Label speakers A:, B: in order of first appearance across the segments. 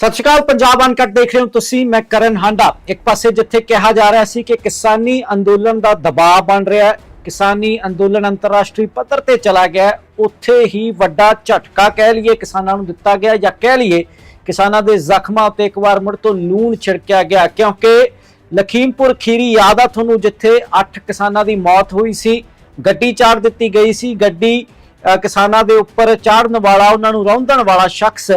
A: ਸਤਿ ਸ਼੍ਰੀ ਅਕਾਲ, ਪੰਜਾਬ ਅਨਕਟ ਦੇਖ ਰਹੇ ਹੋ ਤੁਸੀਂ, ਮੈਂ ਕਰਨ ਹਾਂਡਾ। ਇੱਕ ਪਾਸੇ ਜਿੱਥੇ ਕਿਹਾ ਜਾ ਰਿਹਾ ਸੀ ਕਿ ਕਿਸਾਨੀ ਅੰਦੋਲਨ ਦਾ ਦਬਾਅ ਬਣ ਰਿਹਾ ਕਿਸਾਨੀ ਅੰਦੋਲਨ ਅੰਤਰਰਾਸ਼ਟਰੀ ਪੱਧਰ ਤੇ ਚਲਾ ਗਿਆ ਉੱਥੇ ਹੀ ਵੱਡਾ ਝਟਕਾ ਕਹਿ ਲਈਏ, ਕਿਸਾਨਾਂ ਨੂੰ ਦਿੱਤਾ ਗਿਆ ਜਾਂ ਕਹਿ ਲਈਏ, ਕਿਸਾਨਾਂ ਦੇ ਜ਼ਖਮਾਂ ਉੱਤੇ ਇੱਕ ਵਾਰ ਮੁੜ ਤੋਂ ਲੂਣ ਛਿੜਕਿਆ ਗਿਆ, ਕਿਉਂਕਿ ਲਖੀਮਪੁਰ ਖੀਰੀ ਯਾਦ ਆ ਤੁਹਾਨੂੰ, ਜਿੱਥੇ 8 ਕਿਸਾਨਾਂ ਦੀ ਮੌਤ ਹੋਈ ਸੀ, ਗੱਡੀ ਚਾੜ ਦਿੱਤੀ ਗਈ ਸੀ, ਗੱਡੀ ਕਿਸਾਨਾਂ ਦੇ ਉੱਪਰ ਚਾੜਨ ਵਾਲਾ, ਉਹਨਾਂ ਨੂੰ ਰੌਂਦਣ ਵਾਲਾ ਸ਼ਖਸ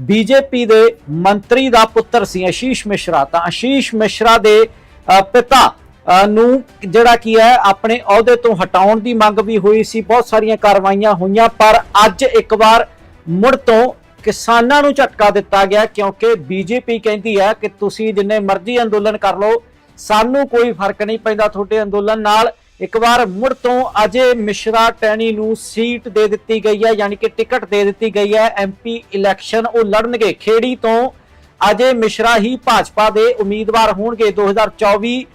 A: ਬੀਜੇਪੀ ਦੇ ਮੰਤਰੀ ਦਾ ਪੁੱਤਰ ਸੀ ਆਸ਼ੀਸ਼ ਮਿਸ਼ਰਾ। ਤਾਂ ਆਸ਼ੀਸ਼ ਮਿਸ਼ਰਾ ਦੇ ਪਿਤਾ ਨੂੰ ਜਿਹੜਾ ਕੀ ਹੈ, ਆਪਣੇ ਅਹੁਦੇ ਤੋਂ ਹਟਾਉਣ ਦੀ ਮੰਗ ਵੀ ਹੋਈ ਸੀ। ਬਹੁਤ ਸਾਰੀਆਂ ਕਾਰਵਾਈਆਂ ਹੋਈਆਂ, ਪਰ ਅੱਜ ਇੱਕ ਵਾਰ ਮੁੜ ਤੋਂ ਕਿਸਾਨਾਂ ਨੂੰ ਝਟਕਾ ਦਿੱਤਾ ਗਿਆ, ਕਿਉਂਕਿ ਬੀਜੇਪੀ ਕਹਿੰਦੀ ਹੈ ਕਿ ਤੁਸੀਂ ਜਿੰਨੇ ਮਰਜ਼ੀ ਅੰਦੋਲਨ ਕਰ ਲਓ, ਸਾਨੂੰ ਕੋਈ ਫ਼ਰਕ ਨਹੀਂ ਪੈਂਦਾ ਤੁਹਾਡੇ ਅੰਦੋਲਨ ਨਾਲ। ਇੱਕ ਵਾਰ ਮੁੜ ਤੋਂ ਅਜੇ ਮਿਸ਼ਰਾ ਟੈਣੀ ਨੂੰ ਸੀਟ ਦੇ ਦਿੱਤੀ ਗਈ ਹੈ ਯਾਨੀ ਕਿ ਟਿਕਟ ਦੇ ਦਿੱਤੀ ਗਈ ਹੈ। ਐਮਪੀ ਇਲੈਕਸ਼ਨ ਉਹ ਲੜਨਗੇ। ਖੇੜੀ ਤੋਂ ਅਜੇ ਮਿਸ਼ਰਾ ਹੀ ਭਾਜਪਾ ਦੇ ਉਮੀਦਵਾਰ ਹੋਣਗੇ। 2024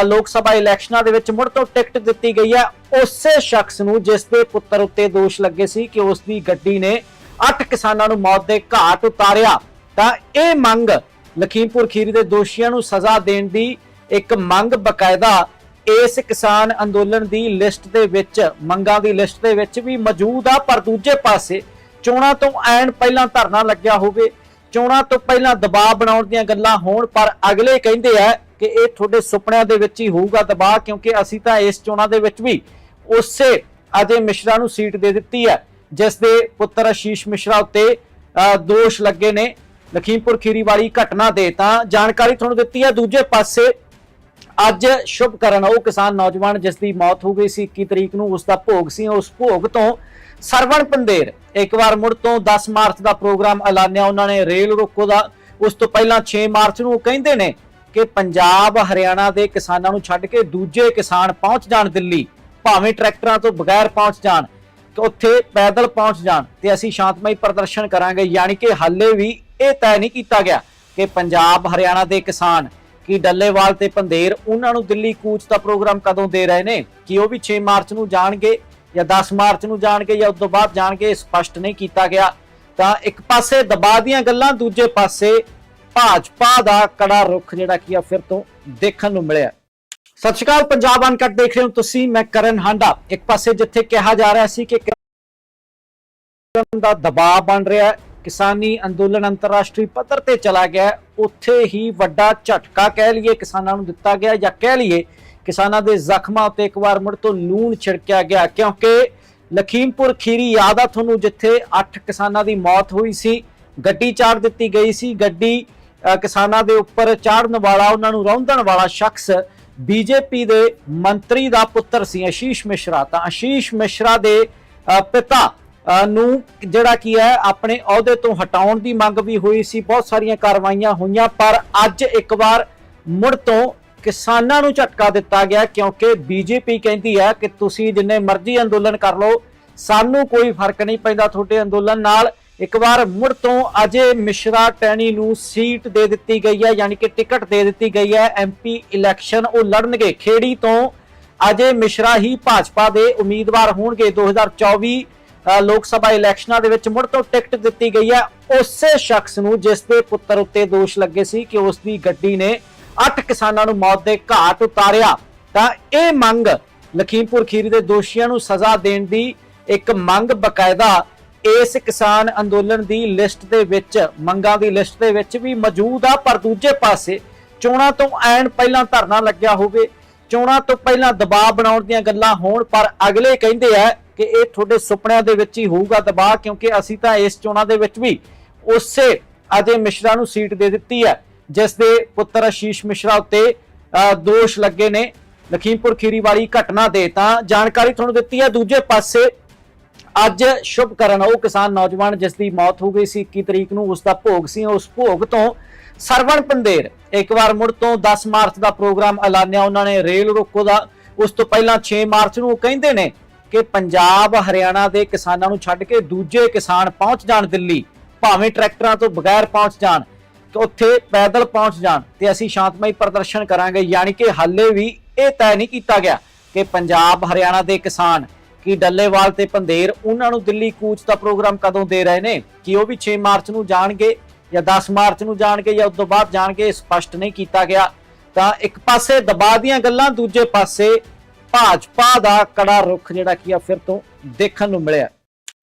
A: ਅ, ਲੋਕ ਸਭਾ ਇਲੈਕਸ਼ਨਾਂ ਦੇ ਵਿੱਚ ਮੁੜ ਤੋਂ ਟਿਕਟ ਦਿੱਤੀ ਗਈ ਹੈ। ਉਸੇ ਸ਼ਖਸ ਨੂੰ ਜਿਸ ਦੇ ਪੁੱਤਰ ਉੱਤੇ ਦੋਸ਼ ਲੱਗੇ ਸੀ ਕਿ ਉਸ ਦੀ ਗੱਡੀ ਨੇ 8 ਕਿਸਾਨਾਂ ਨੂੰ ਮੌਤ ਦੇ ਘਾਟ ਉਤਾਰਿਆ। ਤਾਂ ਇਹ ਮੰਗ ਲਖੀਮਪੁਰ ਖੀਰੀ ਦੇ ਦੋਸ਼ੀਆਂ ਨੂੰ ਸਜ਼ਾ ਦੇਣ ਦੀ ਇੱਕ ਮੰਗ ਬਕਾਇਦਾ ਇਸ ਕਿਸਾਨ ਅੰਦੋਲਨ ਦੀ ਲਿਸਟ ਦੇ ਵਿੱਚ ਮੰਗਾਂ ਦੀ ਲਿਸਟ ਦੇ ਵਿੱਚ ਵੀ ਮੌਜੂਦ ਆ ਪਰ ਦੂਜੇ ਪਾਸੇ ਚੋਣਾਂ ਤੋਂ ਐਨ ਪਹਿਲਾਂ ਧਰਨਾ ਲੱਗਿਆ ਹੋਵੇ ਚੋਣਾਂ ਤੋਂ ਪਹਿਲਾਂ ਦਬਾਅ ਬਣਾਉਣ ਦੀਆਂ ਗੱਲਾਂ ਹੋਣ ਪਰ ਅਗਲੇ ਕਹਿੰਦੇ ਆ ਕਿ ਇਹ ਤੁਹਾਡੇ ਸੁਪਨਿਆਂ ਦੇ ਵਿੱਚ ਹੀ ਹੋਊਗਾ ਦਬਾਅ ਕਿਉਂਕਿ ਅਸੀਂ ਤਾਂ ਇਸ ਚੋਣਾਂ ਦੇ ਵਿੱਚ ਵੀ ਉਸੇ ਅਜੇ ਮਿਸ਼ਰਾ ਨੂੰ ਸੀਟ ਦੇ ਦਿੱਤੀ ਹੈ ਜਿਸ ਦੇ ਪੁੱਤਰ ਆਸ਼ੀਸ਼ ਮਿਸ਼ਰਾ ਉੱਤੇ ਅ, ਦੋਸ਼ ਲੱਗੇ ਨੇ। ਲਖੀਮਪੁਰ ਖੀਰੀ ਵਾਲੀ ਘਟਨਾ ਦੇ ਤਾਂ ਜਾਣਕਾਰੀ ਤੁਹਾਨੂੰ ਦਿੱਤੀ ਹੈ। ਦੂਜੇ ਪਾਸੇ ਅੱਜ ਸ਼ੁਭ ਕਰਨ ਉਹ ਕਿਸਾਨ ਨੌਜਵਾਨ, ਜਿਸ ਦੀ ਮੌਤ ਹੋ ਗਈ ਸੀ 21 ਤਰੀਕ ਨੂੰ ਉਸ ਦਾ ਭੋਗ ਸੀ। ਉਸ ਭੋਗ ਤੋਂ ਸਰਵਣ ਪੰਦੇਰ ਇੱਕ ਵਾਰ ਮੁੜ ਤੋਂ 10 ਮਾਰਚ ਦਾ ਪ੍ਰੋਗਰਾਮ ਐਲਾਨਿਆ। ਉਹਨਾਂ ਨੇ ਰੇਲ ਰੋਕੋ ਦਾ, ਉਸ ਤੋਂ ਪਹਿਲਾਂ 6 ਮਾਰਚ ਨੂੰ ਕਹਿੰਦੇ ਨੇ ਕਿ ਪੰਜਾਬ, ਹਰਿਆਣਾ ਦੇ ਕਿਸਾਨਾਂ ਨੂੰ ਛੱਡ ਕੇ ਦੂਜੇ ਕਿਸਾਨ ਪਹੁੰਚ ਜਾਣ ਦਿੱਲੀ, ਭਾਵੇਂ ਟਰੈਕਟਰਾਂ ਤੋਂ ਬਗੈਰ ਪਹੁੰਚ ਜਾਣ ਕਿ ਉੱਥੇ ਪੈਦਲ ਪਹੁੰਚ ਜਾਣ, ਤੇ ਅਸੀਂ ਸ਼ਾਂਤਮਈ ਪ੍ਰਦਰਸ਼ਨ ਕਰਾਂਗੇ। ਯਾਨੀ ਕਿ ਹਾਲੇ ਵੀ ਇਹ ਤੈਅ ਨਹੀਂ ਕੀਤਾ ਗਿਆ ਕਿ ਪੰਜਾਬ, ਹਰਿਆਣਾ ਦੇ ਕਿਸਾਨ ਕੀ ਡੱਲੇਵਾਲ ਤੇ ਪੰਧੇਰ ਉਹਨਾਂ ਨੂੰ ਦਿੱਲੀ ਕੂਚ ਦਾ ਪ੍ਰੋਗਰਾਮ ਕਦੋਂ ਦੇ ਰਹੇ ਨੇ? ਕਿ ਉਹ ਵੀ 6 ਮਾਰਚ ਨੂੰ ਜਾਣਗੇ ਜਾਂ 10 ਮਾਰਚ ਨੂੰ ਜਾਣਗੇ ਜਾਂ ਉਸ ਤੋਂ ਬਾਅਦ ਜਾਣਗੇ ਸਪਸ਼ਟ ਨਹੀਂ ਕੀਤਾ ਗਿਆ। ਤਾਂ ਇੱਕ ਪਾਸੇ ਦਬਾਅ ਦੀਆਂ ਗੱਲਾਂ, ਦੂਜੇ ਪਾਸੇ ਭਾਜਪਾ ਦਾ ਕੜਾ ਰੁਖ ਜਿਹੜਾ ਕੀ ਆ ਫਿਰ ਤੋਂ ਦੇਖਣ ਨੂੰ ਮਿਲਿਆ। ਸਤਿ ਸ਼੍ਰੀ ਅਕਾਲ, ਪੰਜਾਬ ਅਨਕਟ ਦੇਖ ਰਹੇ ਹੋ ਤੁਸੀਂ, ਮੈਂ ਕਰਨ ਹਾਂਡਾ। ਇੱਕ ਪਾਸੇ ਜਿੱਥੇ ਕਿਹਾ ਜਾ ਰਿਹਾ ਸੀ ਕਿ ਦਾ ਦਬਾਅ ਬਣ ਰਿਹਾ ਹੈ ਕਿਸਾਨੀ ਅੰਦੋਲਨ ਅੰਤਰਰਾਸ਼ਟਰੀ ਪੱਧਰ ਤੇ ਚਲਾ ਗਿਆ ਉੱਥੇ ਹੀ ਵੱਡਾ ਝਟਕਾ ਕਹਿ ਲਈਏ, ਕਿਸਾਨਾਂ ਨੂੰ ਦਿੱਤਾ ਗਿਆ ਜਾਂ ਕਹਿ ਲਈਏ, ਕਿਸਾਨਾਂ ਦੇ ਜ਼ਖਮਾਂ ਉੱਤੇ ਇੱਕ ਵਾਰ ਮੁੜ ਤੋਂ ਲੂਣ ਛਿੜਕਿਆ ਗਿਆ। ਕਿਉਂਕਿ ਲਖੀਮਪੁਰ ਖੀਰੀ ਯਾਦ ਆ ਤੁਹਾਨੂੰ, ਜਿੱਥੇ 8 ਕਿਸਾਨਾਂ ਦੀ ਮੌਤ ਹੋਈ ਸੀ। ਗੱਡੀ ਚਾੜ ਦਿੱਤੀ ਗਈ ਸੀ। ਗੱਡੀ ਕਿਸਾਨਾਂ ਦੇ ਉੱਪਰ ਚਾੜਨ ਵਾਲਾ, ਉਹਨਾਂ ਨੂੰ ਰੌਂਦਣ ਵਾਲਾ ਸ਼ਖਸ ਬੀਜੇਪੀ ਦੇ ਮੰਤਰੀ ਦਾ ਪੁੱਤਰ ਸੀ ਆਸ਼ੀਸ਼ ਮਿਸ਼ਰਾ। ਤਾਂ ਆਸ਼ੀਸ਼ ਮਿਸ਼ਰਾ ਦੇ ਪਿਤਾ ਨੂੰ ਜਿਹੜਾ ਕੀ ਹੈ ਆਪਣੇ ਅਹੁਦੇ ਤੋਂ ਹਟਾਉਣ ਦੀ ਮੰਗ ਵੀ ਹੋਈ ਸੀ ਬਹੁਤ ਸਾਰੀਆਂ ਕਾਰਵਾਈਆਂ ਹੋਈਆਂ ਪਰ ਅੱਜ ਇੱਕ ਵਾਰ ਮੁੜ ਤੋਂ ਕਿਸਾਨਾਂ ਨੂੰ ਝਟਕਾ ਦਿੱਤਾ ਗਿਆ ਕਿਉਂਕਿ ਬੀਜੇਪੀ ਕਹਿੰਦੀ ਹੈ ਕਿ ਤੁਸੀਂ ਜਿੰਨੇ ਮਰਜ਼ੀ ਅੰਦੋਲਨ ਕਰ ਲਓ ਸਾਨੂੰ ਕੋਈ ਫ਼ਰਕ ਨਹੀਂ ਪੈਂਦਾ ਤੁਹਾਡੇ ਅੰਦੋਲਨ ਨਾਲ। ਇੱਕ ਵਾਰ ਮੁੜ ਤੋਂ ਅਜੇ ਮਿਸ਼ਰਾ ਟੈਣੀ ਨੂੰ ਸੀਟ ਦੇ ਦਿੱਤੀ ਗਈ ਹੈ ਯਾਨੀ ਕਿ ਟਿਕਟ ਦੇ ਦਿੱਤੀ ਗਈ ਹੈ ਐਮਪੀ ਇਲੈਕਸ਼ਨ ਉਹ ਲੜਨਗੇ। ਖੇੜੀ ਤੋਂ ਅਜੇ ਮਿਸ਼ਰਾ ਹੀ ਭਾਜਪਾ ਦੇ ਉਮੀਦਵਾਰ ਹੋਣਗੇ। 2024 ਅ, ਲੋਕ ਸਭਾ ਇਲੈਕਸ਼ਨਾਂ ਦੇ ਵਿੱਚ ਮੁੜ ਤੋਂ ਟਿਕਟ ਦਿੱਤੀ ਗਈ ਹੈ। ਉਸੇ ਸ਼ਖਸ ਨੂੰ ਜਿਸ ਦੇ ਪੁੱਤਰ ਉੱਤੇ ਦੋਸ਼ ਲੱਗੇ ਸੀ ਕਿ ਉਸ ਦੀ ਗੱਡੀ ਨੇ 8 ਕਿਸਾਨਾਂ ਨੂੰ ਮੌਤ ਦੇ ਘਾਟ ਉਤਾਰਿਆ। ਤਾਂ ਇਹ ਮੰਗ ਲਖੀਮਪੁਰ ਖੀਰੀ ਦੇ ਦੋਸ਼ੀਆਂ ਨੂੰ ਸਜ਼ਾ ਦੇਣ ਦੀ ਇੱਕ ਮੰਗ ਬਕਾਇਦਾ ਇਸ ਕਿਸਾਨ ਅੰਦੋਲਨ ਦੀ ਲਿਸਟ ਦੇ ਵਿੱਚ, ਮੰਗਾਂ ਦੀ ਲਿਸਟ ਦੇ ਵਿੱਚ ਵੀ ਮੌਜੂਦ ਆ। ਪਰ ਦੂਜੇ ਪਾਸੇ ਚੋਣਾਂ ਤੋਂ ਐਨ ਪਹਿਲਾਂ ਧਰਨਾ ਲੱਗਿਆ ਹੋਵੇ, ਚੋਣਾਂ ਤੋਂ ਪਹਿਲਾਂ ਦਬਾਅ ਬਣਾਉਣ ਦੀਆਂ ਗੱਲਾਂ ਹੋਣ, ਪਰ ਅਗਲੇ ਕਹਿੰਦੇ ਆ ਕਿ ਇਹ ਤੁਹਾਡੇ ਸੁਪਨਿਆਂ ਦੇ ਵਿੱਚ ਹੀ ਹੋਊਗਾ ਦਬਾਅ ਕਿਉਂਕਿ ਅਸੀਂ ਤਾਂ ਇਸ ਚੋਣਾਂ ਦੇ ਵਿੱਚ ਵੀ ਉਸੇ ਅਜੇ ਮਿਸ਼ਰਾ ਨੂੰ ਸੀਟ ਦੇ ਦਿੱਤੀ ਹੈ ਜਿਸ ਦੇ ਪੁੱਤਰ ਅਸ਼ੀਸ਼ ਮਿਸ਼ਰਾ ਉੱਤੇ ਅ, ਦੋਸ਼ ਲੱਗੇ ਨੇ। ਲਖੀਮਪੁਰ ਖੀਰੀ ਵਾਲੀ ਘਟਨਾ ਦੇ ਤਾਂ ਜਾਣਕਾਰੀ ਤੁਹਾਨੂੰ ਦਿੱਤੀ ਹੈ। ਦੂਜੇ ਪਾਸੇ ਅੱਜ ਸ਼ੁਭ ਕਰਨ ਉਹ ਕਿਸਾਨ ਨੌਜਵਾਨ ਜਿਸ ਦੀ ਮੌਤ ਹੋ ਗਈ ਸੀ 21 ਤਰੀਕ ਨੂੰ ਉਸ ਦਾ ਭੋਗ ਸੀ। ਉਸ ਭੋਗ ਤੋਂ ਸਰਵਣ ਪੰਦੇਰ ਇੱਕ ਵਾਰ ਮੁੜ ਤੋਂ 10 ਮਾਰਚ ਦਾ ਪ੍ਰੋਗਰਾਮ ਐਲਾਨਿਆ। ਉਹਨਾਂ ਨੇ ਰੇਲ ਰੋਕੋ ਦਾ ਉਸ ਤੋਂ ਪਹਿਲਾਂ 6 ਮਾਰਚ ਨੂੰ ਉਹ ਕਹਿੰਦੇ ਨੇ ਕਿ ਪੰਜਾਬ, ਹਰਿਆਣਾ ਦੇ ਕਿਸਾਨਾਂ ਨੂੰ ਛੱਡ ਕੇ ਦੂਜੇ ਕਿਸਾਨ ਪਹੁੰਚ ਜਾਣ ਦਿੱਲੀ, ਭਾਵੇਂ ਟਰੈਕਟਰਾਂ ਤੋਂ ਬਗੈਰ ਪਹੁੰਚ ਜਾਣ ਕਿ ਉੱਥੇ ਪੈਦਲ ਪਹੁੰਚ ਜਾਣ, ਤੇ ਅਸੀਂ ਸ਼ਾਂਤਮਈ ਪ੍ਰਦਰਸ਼ਨ ਕਰਾਂਗੇ। ਯਾਨੀ ਕਿ ਹਾਲੇ ਵੀ ਇਹ ਤੈਅ ਨਹੀਂ ਕੀਤਾ ਗਿਆ ਕਿ ਪੰਜਾਬ, ਹਰਿਆਣਾ ਦੇ ਕਿਸਾਨ ਕੀ ਡੱਲੇਵਾਲ ਤੇ ਪੰਦੇਰ, ਉਹਨਾਂ ਨੂੰ ਦਿੱਲੀ ਕੂਚ ਦਾ ਪ੍ਰੋਗਰਾਮ ਕਦੋਂ ਦੇ ਰਹੇ ਨੇ? ਕਿ ਉਹ ਵੀ 6 ਮਾਰਚ ਨੂੰ ਜਾਣਗੇ ਜਾਂ 10 ਮਾਰਚ ਨੂੰ ਜਾਣਗੇ ਜਾਂ ਉਸ ਤੋਂ ਬਾਅਦ ਜਾਣਗੇ, ਇਹ ਸਪਸ਼ਟ ਨਹੀਂ ਕੀਤਾ ਗਿਆ। ਤਾਂ ਇੱਕ ਪਾਸੇ ਦਬਾਅ ਦੀਆਂ ਗੱਲਾਂ, ਦੂਜੇ ਪਾਸੇ ਭਾਜਪਾ ਦਾ ਕੜਾ ਰੁਖ ਜਿਹੜਾ ਕੀ ਆ ਫਿਰ ਤੋਂ ਦੇਖਣ ਨੂੰ ਮਿਲਿਆ।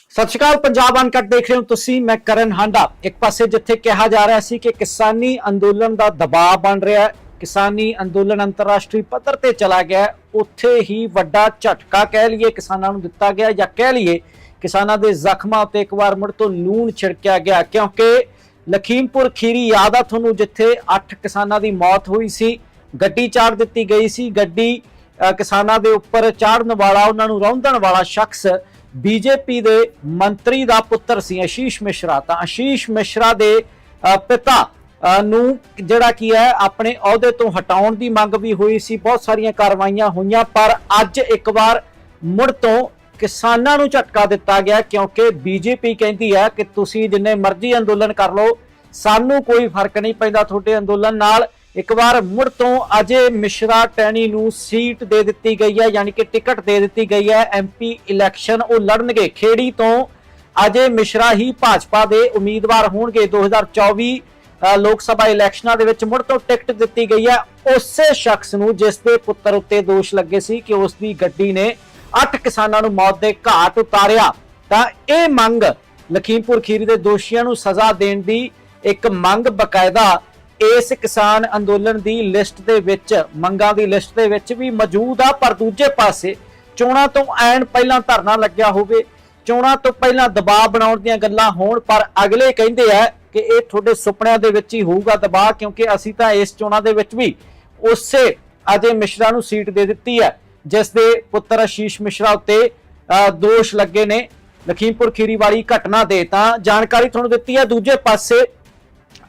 A: ਸਤਿ ਸ਼੍ਰੀ ਅਕਾਲ, ਪੰਜਾਬ ਅਨਕਟ ਦੇਖ ਰਹੇ ਹੋ ਤੁਸੀਂ, ਮੈਂ ਕਰਨ ਹਾਂਡਾ। ਇੱਕ ਪਾਸੇ ਜਿੱਥੇ ਕਿਹਾ ਜਾ ਰਿਹਾ ਸੀ ਕਿ ਕਿਸਾਨੀ ਅੰਦੋਲਨ ਦਾ ਦਬਾਅ ਬਣ ਰਿਹਾ ਹੈ, ਕਿਸਾਨੀ ਅੰਦੋਲਨ ਅੰਤਰਰਾਸ਼ਟਰੀ ਪੱਧਰ ਤੇ ਚਲਾ ਗਿਆ ਉੱਥੇ ਹੀ ਵੱਡਾ ਝਟਕਾ ਕਹਿ ਲਈਏ, ਕਿਸਾਨਾਂ ਨੂੰ ਦਿੱਤਾ ਗਿਆ ਜਾਂ ਕਹਿ ਲਈਏ, ਕਿਸਾਨਾਂ ਦੇ ਜ਼ਖਮਾਂ ਉੱਤੇ ਇੱਕ ਵਾਰ ਮੁੜ ਤੋਂ ਲੂਣ ਛਿੜਕਿਆ ਗਿਆ, ਕਿਉਂਕਿ ਲਖੀਮਪੁਰ ਖੀਰੀ ਯਾਦ ਆ ਤੁਹਾਨੂੰ, ਜਿੱਥੇ 8 ਕਿਸਾਨਾਂ ਦੀ ਮੌਤ ਹੋਈ ਸੀ, ਗੱਡੀ ਚਾੜ ਦਿੱਤੀ ਗਈ ਸੀ, ਗੱਡੀ ਕਿਸਾਨਾਂ ਦੇ ਉੱਪਰ ਚਾੜਨ ਵਾਲਾ, ਉਹਨਾਂ ਨੂੰ ਰੌਂਦਣ ਵਾਲਾ ਸ਼ਖਸ ਬੀਜੇਪੀ ਦੇ ਮੰਤਰੀ ਦਾ ਪੁੱਤਰ ਸੀ ਆਸ਼ੀਸ਼ ਮਿਸ਼ਰਾ। ਤਾਂ ਆਸ਼ੀਸ਼ ਮਿਸ਼ਰਾ ਦੇ ਪਿਤਾ ਨੂੰ ਜਿਹੜਾ ਕੀ ਹੈ, ਆਪਣੇ ਅਹੁਦੇ ਤੋਂ ਹਟਾਉਣ ਦੀ ਮੰਗ ਵੀ ਹੋਈ ਸੀ। ਬਹੁਤ ਸਾਰੀਆਂ ਕਾਰਵਾਈਆਂ ਹੋਈਆਂ, ਪਰ ਅੱਜ ਇੱਕ ਵਾਰ ਮੁੜ ਤੋਂ ਕਿਸਾਨਾਂ ਨੂੰ ਝਟਕਾ ਦਿੱਤਾ ਗਿਆ, ਕਿਉਂਕਿ ਬੀਜੇਪੀ ਕਹਿੰਦੀ ਹੈ ਕਿ ਤੁਸੀਂ ਜਿੰਨੇ ਮਰਜ਼ੀ ਅੰਦੋਲਨ ਕਰ ਲਓ, ਸਾਨੂੰ ਕੋਈ ਫ਼ਰਕ ਨਹੀਂ ਪੈਂਦਾ, ਤੁਹਾਡੇ ਅੰਦੋਲਨ ਨਾਲ ਇੱਕ ਵਾਰ ਮੁੜ ਤੋਂ ਅਜੇ ਮਿਸ਼ਰਾ ਟੈਣੀ ਨੂੰ ਸੀਟ ਦੇ ਦਿੱਤੀ ਗਈ ਹੈ ਯਾਨੀ ਕਿ ਟਿਕਟ ਦੇ ਦਿੱਤੀ ਗਈ ਹੈ ਐਮਪੀ ਇਲੈਕਸ਼ਨ ਉਹ ਲੜਨਗੇ। ਖੇੜੀ ਤੋਂ ਅਜੇ ਮਿਸ਼ਰਾ ਹੀ ਭਾਜਪਾ ਦੇ ਉਮੀਦਵਾਰ ਹੋਣਗੇ। 2024 ਅ, ਲੋਕ ਸਭਾ ਇਲੈਕਸ਼ਨਾਂ ਦੇ ਵਿੱਚ ਮੁੜ ਤੋਂ ਟਿਕਟ ਦਿੱਤੀ ਗਈ ਹੈ। ਉਸੇ ਸ਼ਖਸ ਨੂੰ ਜਿਸ ਦੇ ਪੁੱਤਰ ਉੱਤੇ ਦੋਸ਼ ਲੱਗੇ ਸੀ ਕਿ ਉਸ ਦੀ ਗੱਡੀ ਨੇ 8 ਕਿਸਾਨਾਂ ਨੂੰ ਮੌਤ ਦੇ ਘਾਟ ਉਤਾਰਿਆ। ਤਾਂ ਇਹ ਮੰਗ ਲਖੀਮਪੁਰ ਖੀਰੀ ਦੇ ਦੋਸ਼ੀਆਂ ਨੂੰ ਸਜ਼ਾ ਦੇਣ ਦੀ ਇੱਕ ਮੰਗ ਬਕਾਇਦਾ ਇਸ ਕਿਸਾਨ ਅੰਦੋਲਨ ਦੀ ਲਿਸਟ ਦੇ ਵਿੱਚ ਮੰਗਾਂ ਦੀ ਲਿਸਟ ਦੇ ਵਿੱਚ ਵੀ ਮੌਜੂਦ ਆ ਪਰ ਦੂਜੇ ਪਾਸੇ ਚੋਣਾਂ ਤੋਂ ਐਨ ਪਹਿਲਾਂ ਧਰਨਾ ਲੱਗਿਆ ਹੋਵੇ ਚੋਣਾਂ ਤੋਂ ਪਹਿਲਾਂ ਦਬਾਅ ਬਣਾਉਣ ਦੀਆਂ ਗੱਲਾਂ ਹੋਣ ਪਰ ਅਗਲੇ ਕਹਿੰਦੇ ਆ ਕਿ ਇਹ ਤੁਹਾਡੇ ਸੁਪਨਿਆਂ ਦੇ ਵਿੱਚ ਹੀ ਹੋਊਗਾ ਦਬਾਅ ਕਿਉਂਕਿ ਅਸੀਂ ਤਾਂ ਇਸ ਚੋਣਾਂ ਦੇ ਵਿੱਚ ਵੀ ਉਸੇ ਅਜੇ ਮਿਸ਼ਰਾ ਨੂੰ ਸੀਟ ਦੇ ਦਿੱਤੀ ਹੈ ਜਿਸ ਦੇ ਪੁੱਤਰ ਆਸ਼ੀਸ਼ ਮਿਸ਼ਰਾ ਉੱਤੇ ਅ, ਦੋਸ਼ ਲੱਗੇ ਨੇ। ਲਖੀਮਪੁਰ ਖੀਰੀ ਵਾਲੀ ਘਟਨਾ ਦੇ ਤਾਂ ਜਾਣਕਾਰੀ ਤੁਹਾਨੂੰ ਦਿੱਤੀ ਹੈ। ਦੂਜੇ ਪਾਸੇ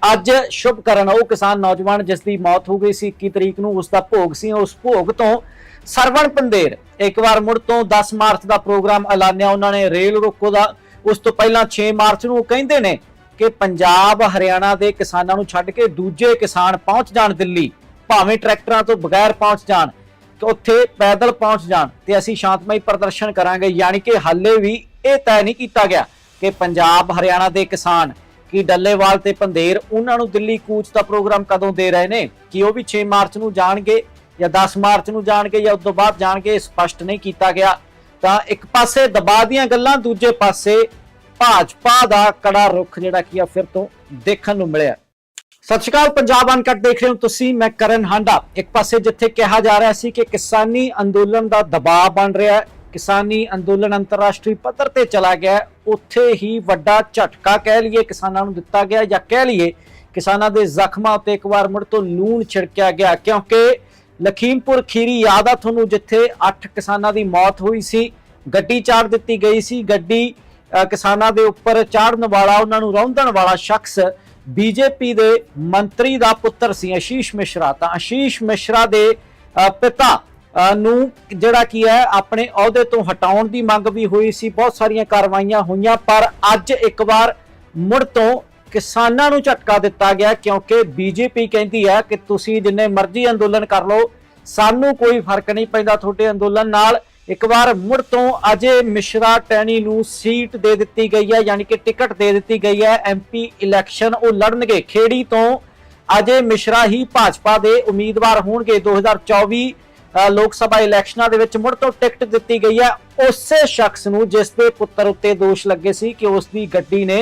A: ਅੱਜ ਸ਼ੁਭ ਕਰਨ ਉਹ ਕਿਸਾਨ ਨੌਜਵਾਨ ਜਿਸ ਦੀ ਮੌਤ ਹੋ ਗਈ ਸੀ 21 ਤਰੀਕ ਨੂੰ ਉਸ ਦਾ ਭੋਗ ਸੀ। ਉਸ ਭੋਗ ਤੋਂ ਸਰਵਣ ਪੰਦੇਰ ਇੱਕ ਵਾਰ ਮੁੜ ਤੋਂ 10 ਮਾਰਚ ਦਾ ਪ੍ਰੋਗਰਾਮ ਐਲਾਨਿਆ। ਉਹਨਾਂ ਨੇ ਰੇਲ ਰੋਕੋ ਦਾ, ਉਸ ਤੋਂ ਪਹਿਲਾਂ 6 ਮਾਰਚ ਨੂੰ ਕਹਿੰਦੇ ਨੇ ਕਿ ਪੰਜਾਬ, ਹਰਿਆਣਾ ਦੇ ਕਿਸਾਨਾਂ ਨੂੰ ਛੱਡ ਕੇ ਦੂਜੇ ਕਿਸਾਨ ਪਹੁੰਚ ਜਾਣ ਦਿੱਲੀ, ਭਾਵੇਂ ਟਰੈਕਟਰਾਂ ਤੋਂ ਬਗੈਰ ਪਹੁੰਚ ਜਾਣ, ਕਿ ਉੱਥੇ ਪੈਦਲ ਪਹੁੰਚ ਜਾਣ। ਤੇ ਅਸੀਂ ਸ਼ਾਂਤਮਈ ਪ੍ਰਦਰਸ਼ਨ ਕਰਾਂਗੇ। ਯਾਨੀ ਕਿ ਹਾਲੇ ਵੀ ਇਹ ਤੈਅ ਨਹੀਂ ਕੀਤਾ ਗਿਆ ਕਿ ਪੰਜਾਬ, ਹਰਿਆਣਾ ਦੇ ਕਿਸਾਨ ਕਿ ਡੱਲੇਵਾਲ ਤੇ ਪੰਦੇਰ, ਉਹਨਾਂ ਨੂੰ ਦਿੱਲੀ ਕੂਚ ਦਾ ਪ੍ਰੋਗਰਾਮ ਕਦੋਂ ਦੇ ਰਹੇ ਨੇ? ਕਿ ਉਹ ਵੀ 6 ਮਾਰਚ ਨੂੰ ਜਾਣਗੇ ਜਾਂ 10 ਮਾਰਚ ਨੂੰ ਜਾਣਗੇ ਜਾਂ ਉਸ ਤੋਂ ਬਾਅਦ ਜਾਣਗੇ, ਸਪਸ਼ਟ ਨਹੀਂ ਕੀਤਾ ਗਿਆ। ਤਾਂ ਇੱਕ ਪਾਸੇ ਦਬਾਅ ਦੀਆਂ ਗੱਲਾਂ, ਦੂਜੇ ਪਾਸੇ ਭਾਜਪਾ ਦਾ ਕੜਾ ਰੁਖ ਜਿਹੜਾ ਕੀ ਆ ਫਿਰ ਤੋਂ ਦੇਖਣ ਨੂੰ ਮਿਲਿਆ। ਸਤਿ ਸ਼੍ਰੀ ਅਕਾਲ, ਪੰਜਾਬ ਅਨਕਟ ਦੇਖ ਰਹੇ ਹੋ ਤੁਸੀਂ, ਮੈਂ ਕਰਨ ਹਾਂਡਾ। ਇੱਕ ਪਾਸੇ ਜਿੱਥੇ ਕਿਹਾ ਜਾ ਰਿਹਾ ਸੀ ਕਿ ਕਿਸਾਨੀ ਅੰਦੋਲਨ ਦਾ ਦਬਾਅ ਬਣ ਰਿਹਾ ਹੈ ਕਿਸਾਨੀ ਅੰਦੋਲਨ ਅੰਤਰਰਾਸ਼ਟਰੀ ਪੱਧਰ ਤੇ ਚਲਾ ਗਿਆ ਉੱਥੇ ਹੀ ਵੱਡਾ ਝਟਕਾ ਕਹਿ ਲਈਏ, ਕਿਸਾਨਾਂ ਨੂੰ ਦਿੱਤਾ ਗਿਆ ਜਾਂ ਕਹਿ ਲਈਏ, ਕਿਸਾਨਾਂ ਦੇ ਜ਼ਖਮਾਂ ਉੱਤੇ ਇੱਕ ਵਾਰ ਮੁੜ ਤੋਂ ਲੂਣ ਛਿੜਕਿਆ ਗਿਆ। ਕਿਉਂਕਿ ਲਖੀਮਪੁਰ ਖੀਰੀ ਯਾਦ ਆ ਤੁਹਾਨੂੰ, ਜਿੱਥੇ 8 ਕਿਸਾਨਾਂ ਦੀ ਮੌਤ ਹੋਈ ਸੀ। ਗੱਡੀ ਚਾੜ ਦਿੱਤੀ ਗਈ ਸੀ। ਗੱਡੀ ਕਿਸਾਨਾਂ ਦੇ ਉੱਪਰ ਚਾੜਨ ਵਾਲਾ, ਉਹਨਾਂ ਨੂੰ ਰੌਂਦਣ ਵਾਲਾ ਸ਼ਖਸ ਬੀਜੇਪੀ ਦੇ ਮੰਤਰੀ ਦਾ ਪੁੱਤਰ ਸੀ ਆਸ਼ੀਸ਼ ਮਿਸ਼ਰਾ। ਤਾਂ ਆਸ਼ੀਸ਼ ਮਿਸ਼ਰਾ ਦੇ ਪਿਤਾ ਨੂੰ ਜਿਹੜਾ ਕੀ ਹੈ ਆਪਣੇ ਅਹੁਦੇ ਤੋਂ ਹਟਾਉਣ ਦੀ ਮੰਗ ਵੀ ਹੋਈ ਸੀ ਬਹੁਤ ਸਾਰੀਆਂ ਕਾਰਵਾਈਆਂ ਹੋਈਆਂ ਪਰ ਅੱਜ ਇੱਕ ਵਾਰ ਮੁੜ ਤੋਂ ਕਿਸਾਨਾਂ ਨੂੰ ਝਟਕਾ ਦਿੱਤਾ ਗਿਆ ਕਿਉਂਕਿ ਬੀਜੇਪੀ ਕਹਿੰਦੀ ਹੈ ਕਿ ਤੁਸੀਂ ਜਿੰਨੇ ਮਰਜ਼ੀ ਅੰਦੋਲਨ ਕਰ ਲਓ ਸਾਨੂੰ ਕੋਈ ਫ਼ਰਕ ਨਹੀਂ ਪੈਂਦਾ ਤੁਹਾਡੇ ਅੰਦੋਲਨ ਨਾਲ। ਇੱਕ ਵਾਰ ਮੁੜ ਤੋਂ ਅਜੇ ਮਿਸ਼ਰਾ ਟੈਣੀ ਨੂੰ ਸੀਟ ਦੇ ਦਿੱਤੀ ਗਈ ਹੈ ਯਾਨੀ ਕਿ ਟਿਕਟ ਦੇ ਦਿੱਤੀ ਗਈ ਹੈ ਐਮਪੀ ਇਲੈਕਸ਼ਨ ਉਹ ਲੜਨਗੇ। ਖੇੜੀ ਤੋਂ ਅਜੇ ਮਿਸ਼ਰਾ ਹੀ ਭਾਜਪਾ ਦੇ ਉਮੀਦਵਾਰ ਹੋਣਗੇ। 2024 ਅ, ਲੋਕ ਸਭਾ ਇਲੈਕਸ਼ਨਾਂ ਦੇ ਵਿੱਚ ਮੁੜ ਤੋਂ ਟਿਕਟ ਦਿੱਤੀ ਗਈ ਹੈ। ਉਸੇ ਸ਼ਖਸ ਨੂੰ ਜਿਸ ਦੇ ਪੁੱਤਰ ਉੱਤੇ ਦੋਸ਼ ਲੱਗੇ ਸੀ ਕਿ ਉਸ ਦੀ ਗੱਡੀ ਨੇ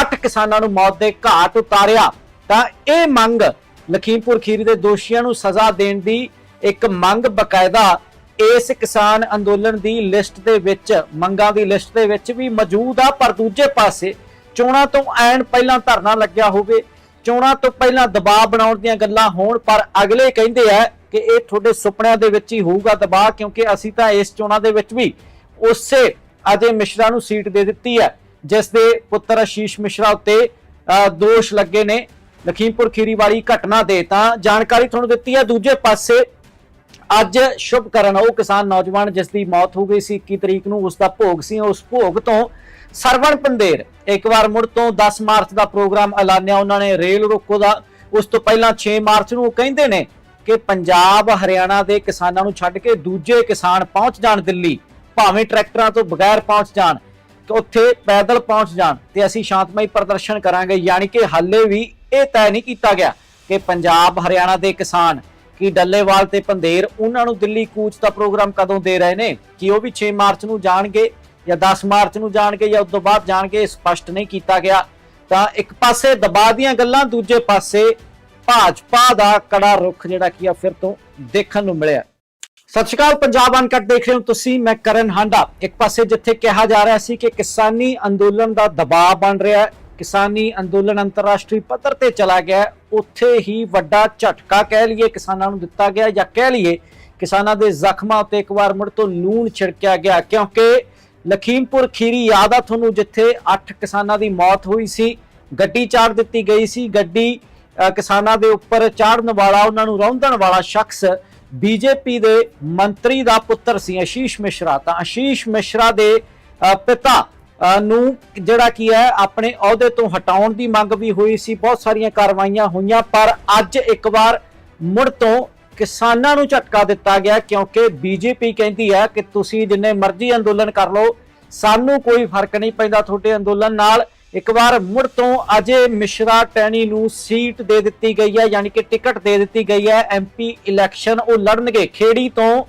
A: 8 ਕਿਸਾਨਾਂ ਨੂੰ ਮੌਤ ਦੇ ਘਾਟ ਉਤਾਰਿਆ। ਤਾਂ ਇਹ ਮੰਗ ਲਖੀਮਪੁਰ ਖੀਰੀ ਦੇ ਦੋਸ਼ੀਆਂ ਨੂੰ ਸਜ਼ਾ ਦੇਣ ਦੀ ਇੱਕ ਮੰਗ ਬਕਾਇਦਾ ਇਸ ਕਿਸਾਨ ਅੰਦੋਲਨ ਦੀ ਲਿਸਟ ਦੇ ਵਿੱਚ, ਮੰਗਾਂ ਦੀ ਲਿਸਟ ਦੇ ਵਿੱਚ ਵੀ ਮੌਜੂਦ ਆ। ਪਰ ਦੂਜੇ ਪਾਸੇ ਚੋਣਾਂ ਤੋਂ ਐਨ ਪਹਿਲਾਂ ਧਰਨਾ ਲੱਗਿਆ ਹੋਵੇ, ਚੋਣਾਂ ਤੋਂ ਪਹਿਲਾਂ ਦਬਾਅ ਬਣਾਉਣ ਦੀਆਂ ਗੱਲਾਂ ਹੋਣ, ਪਰ ਅਗਲੇ ਕਹਿੰਦੇ ਆ ਕਿ ਇਹ ਤੁਹਾਡੇ ਸੁਪਨਿਆਂ ਦੇ ਵਿੱਚ ਹੀ ਹੋਊਗਾ ਦਬਾਅ, ਕਿਉਂਕਿ ਅਸੀਂ ਤਾਂ ਇਸ ਚੋਣਾਂ ਦੇ ਵਿੱਚ ਵੀ ਉਸੇ ਅਜੇ ਮਿਸ਼ਰਾ ਨੂੰ ਸੀਟ ਦੇ ਦਿੱਤੀ ਹੈ, ਜਿਸ ਦੇ ਪੁੱਤਰ ਆਸ਼ੀਸ਼ ਮਿਸ਼ਰਾ ਉੱਤੇ ਦੋਸ਼ ਲੱਗੇ ਨੇ। ਲਖੀਮਪੁਰ ਖੀਰੀ ਵਾਲੀ ਘਟਨਾ ਦੇ ਤਾਂ ਜਾਣਕਾਰੀ ਤੁਹਾਨੂੰ ਦਿੱਤੀ ਹੈ। ਦੂਜੇ ਪਾਸੇ ਅੱਜ ਸ਼ੁਭ ਕਰਨ ਉਹ ਕਿਸਾਨ ਨੌਜਵਾਨ ਜਿਸ ਦੀ ਮੌਤ ਹੋ ਗਈ ਸੀ 21 ਤਰੀਕ ਨੂੰ ਉਸ ਦਾ ਭੋਗ ਸੀ। ਉਸ ਭੋਗ ਤੋਂ ਸਰਵਣ ਪੰਦੇਰ ਇੱਕ ਵਾਰ ਮੁੜ ਤੋਂ 10 ਮਾਰਚ ਦਾ ਪ੍ਰੋਗਰਾਮ ਐਲਾਨਿਆ। ਉਹਨਾਂ ਨੇ ਰੇਲ ਰੋਕੋ ਦਾ, ਉਸ ਤੋਂ ਪਹਿਲਾਂ 6 ਮਾਰਚ ਨੂੰ ਉਹ ਕਹਿੰਦੇ ਨੇ ਕਿ ਪੰਜਾਬ, ਹਰਿਆਣਾ ਦੇ ਕਿਸਾਨਾਂ ਨੂੰ ਛੱਡ ਕੇ ਦੂਜੇ ਕਿਸਾਨ ਪਹੁੰਚ ਜਾਣ ਦਿੱਲੀ, ਭਾਵੇਂ ਟਰੈਕਟਰਾਂ ਤੋਂ ਬਗੈਰ ਪਹੁੰਚ ਜਾਣ ਕਿ ਉੱਥੇ ਪੈਦਲ ਪਹੁੰਚ ਜਾਣ, ਤੇ ਅਸੀਂ ਸ਼ਾਂਤਮਈ ਪ੍ਰਦਰਸ਼ਨ ਕਰਾਂਗੇ। ਯਾਨੀ ਕਿ ਹਾਲੇ ਵੀ ਇਹ ਤੈਅ ਨਹੀਂ ਕੀਤਾ ਗਿਆ ਕਿ ਪੰਜਾਬ, ਹਰਿਆਣਾ ਦੇ ਕਿਸਾਨ ਕੀ ਡੱਲੇਵਾਲ ਤੇ ਪੰਧੇਰ ਉਹਨਾਂ ਨੂੰ ਦਿੱਲੀ ਕੂਚ ਦਾ ਪ੍ਰੋਗਰਾਮ ਕਦੋਂ ਦੇ ਰਹੇ ਨੇ? ਕਿ ਉਹ ਵੀ 6 ਮਾਰਚ ਨੂੰ ਜਾਣਗੇ ਜਾਂ 10 ਮਾਰਚ ਨੂੰ ਜਾਣਗੇ ਜਾਂ ਉਸ ਤੋਂ ਬਾਅਦ ਜਾਣਗੇ, ਇਹ ਸਪਸ਼ਟ ਨਹੀਂ ਕੀਤਾ ਗਿਆ। ਤਾਂ ਇੱਕ ਪਾਸੇ ਦਬਾਅ ਦੀਆਂ ਗੱਲਾਂ, ਦੂਜੇ ਪਾਸੇ ਭਾਜਪਾ ਦਾ ਕੜਾ ਰੁਖ ਜਿਹੜਾ ਕੀ ਆ ਫਿਰ ਤੋਂ ਦੇਖਣ ਨੂੰ ਮਿਲਿਆ। ਸਤਿ ਸ਼੍ਰੀ ਅਕਾਲ, ਪੰਜਾਬ ਅਨਕਟ ਦੇਖ ਰਹੇ ਹੋ ਤੁਸੀਂ, ਮੈਂ ਕਰਨ ਹਾਂਡਾ। ਇੱਕ ਪਾਸੇ ਜਿੱਥੇ ਕਿਹਾ ਜਾ ਰਿਹਾ ਸੀ ਕਿ ਕਿਸਾਨੀ ਅੰਦੋਲਨ ਦਾ ਦਬਾਅ ਬਣ ਰਿਹਾ ਹੈ, ਕਿਸਾਨੀ ਅੰਦੋਲਨ ਅੰਤਰਰਾਸ਼ਟਰੀ ਪੱਧਰ ਤੇ ਚਲਾ ਗਿਆ ਉੱਥੇ ਹੀ ਵੱਡਾ ਝਟਕਾ ਕਹਿ ਲਈਏ, ਕਿਸਾਨਾਂ ਨੂੰ ਦਿੱਤਾ ਗਿਆ ਜਾਂ ਕਹਿ ਲਈਏ, ਕਿਸਾਨਾਂ ਦੇ ਜ਼ਖਮਾਂ ਉੱਤੇ ਇੱਕ ਵਾਰ ਮੁੜ ਤੋਂ ਲੂਣ ਛਿੜਕਿਆ ਗਿਆ, ਕਿਉਂਕਿ ਲਖੀਮਪੁਰ ਖੀਰੀ ਯਾਦ ਆ ਤੁਹਾਨੂੰ, ਜਿੱਥੇ 8 ਕਿਸਾਨਾਂ ਦੀ ਮੌਤ ਹੋਈ ਸੀ, ਗੱਡੀ ਚਾੜ ਦਿੱਤੀ ਗਈ ਸੀ, ਗੱਡੀ ਕਿਸਾਨਾਂ ਦੇ ਉੱਪਰ ਚਾੜਨ ਵਾਲਾ, ਉਹਨਾਂ ਨੂੰ ਰੌਂਦਣ ਵਾਲਾ ਸ਼ਖਸ ਬੀਜੇਪੀ ਦੇ ਮੰਤਰੀ ਦਾ ਪੁੱਤਰ ਸੀ ਆਸ਼ੀਸ਼ ਮਿਸ਼ਰਾ। ਤਾਂ ਆਸ਼ੀਸ਼ ਮਿਸ਼ਰਾ ਦੇ ਪਿਤਾ ਨੂੰ ਜਿਹੜਾ ਕੀ ਹੈ, ਆਪਣੇ ਅਹੁਦੇ ਤੋਂ ਹਟਾਉਣ ਦੀ ਮੰਗ ਵੀ ਹੋਈ ਸੀ। ਬਹੁਤ ਸਾਰੀਆਂ ਕਾਰਵਾਈਆਂ ਹੋਈਆਂ, ਪਰ ਅੱਜ ਇੱਕ ਵਾਰ ਮੁੜ ਤੋਂ ਕਿਸਾਨਾਂ ਨੂੰ ਝਟਕਾ ਦਿੱਤਾ ਗਿਆ, ਕਿਉਂਕਿ ਬੀਜੇਪੀ ਕਹਿੰਦੀ ਹੈ ਕਿ ਤੁਸੀਂ ਜਿੰਨੇ ਮਰਜ਼ੀ ਅੰਦੋਲਨ ਕਰ ਲਓ, ਸਾਨੂੰ ਕੋਈ ਫ਼ਰਕ ਨਹੀਂ ਪੈਂਦਾ, ਤੁਹਾਡੇ ਅੰਦੋਲਨ ਨਾਲ ਇੱਕ ਵਾਰ ਮੁੜ ਤੋਂ ਅਜੇ ਮਿਸ਼ਰਾ ਟੈਣੀ ਨੂੰ ਸੀਟ ਦੇ ਦਿੱਤੀ ਗਈ ਹੈ ਯਾਨੀ ਕਿ ਟਿਕਟ ਦੇ ਦਿੱਤੀ ਗਈ ਹੈ ਐਮਪੀ ਇਲੈਕਸ਼ਨ ਉਹ ਲੜਨਗੇ। ਖੇੜੀ ਤੋਂ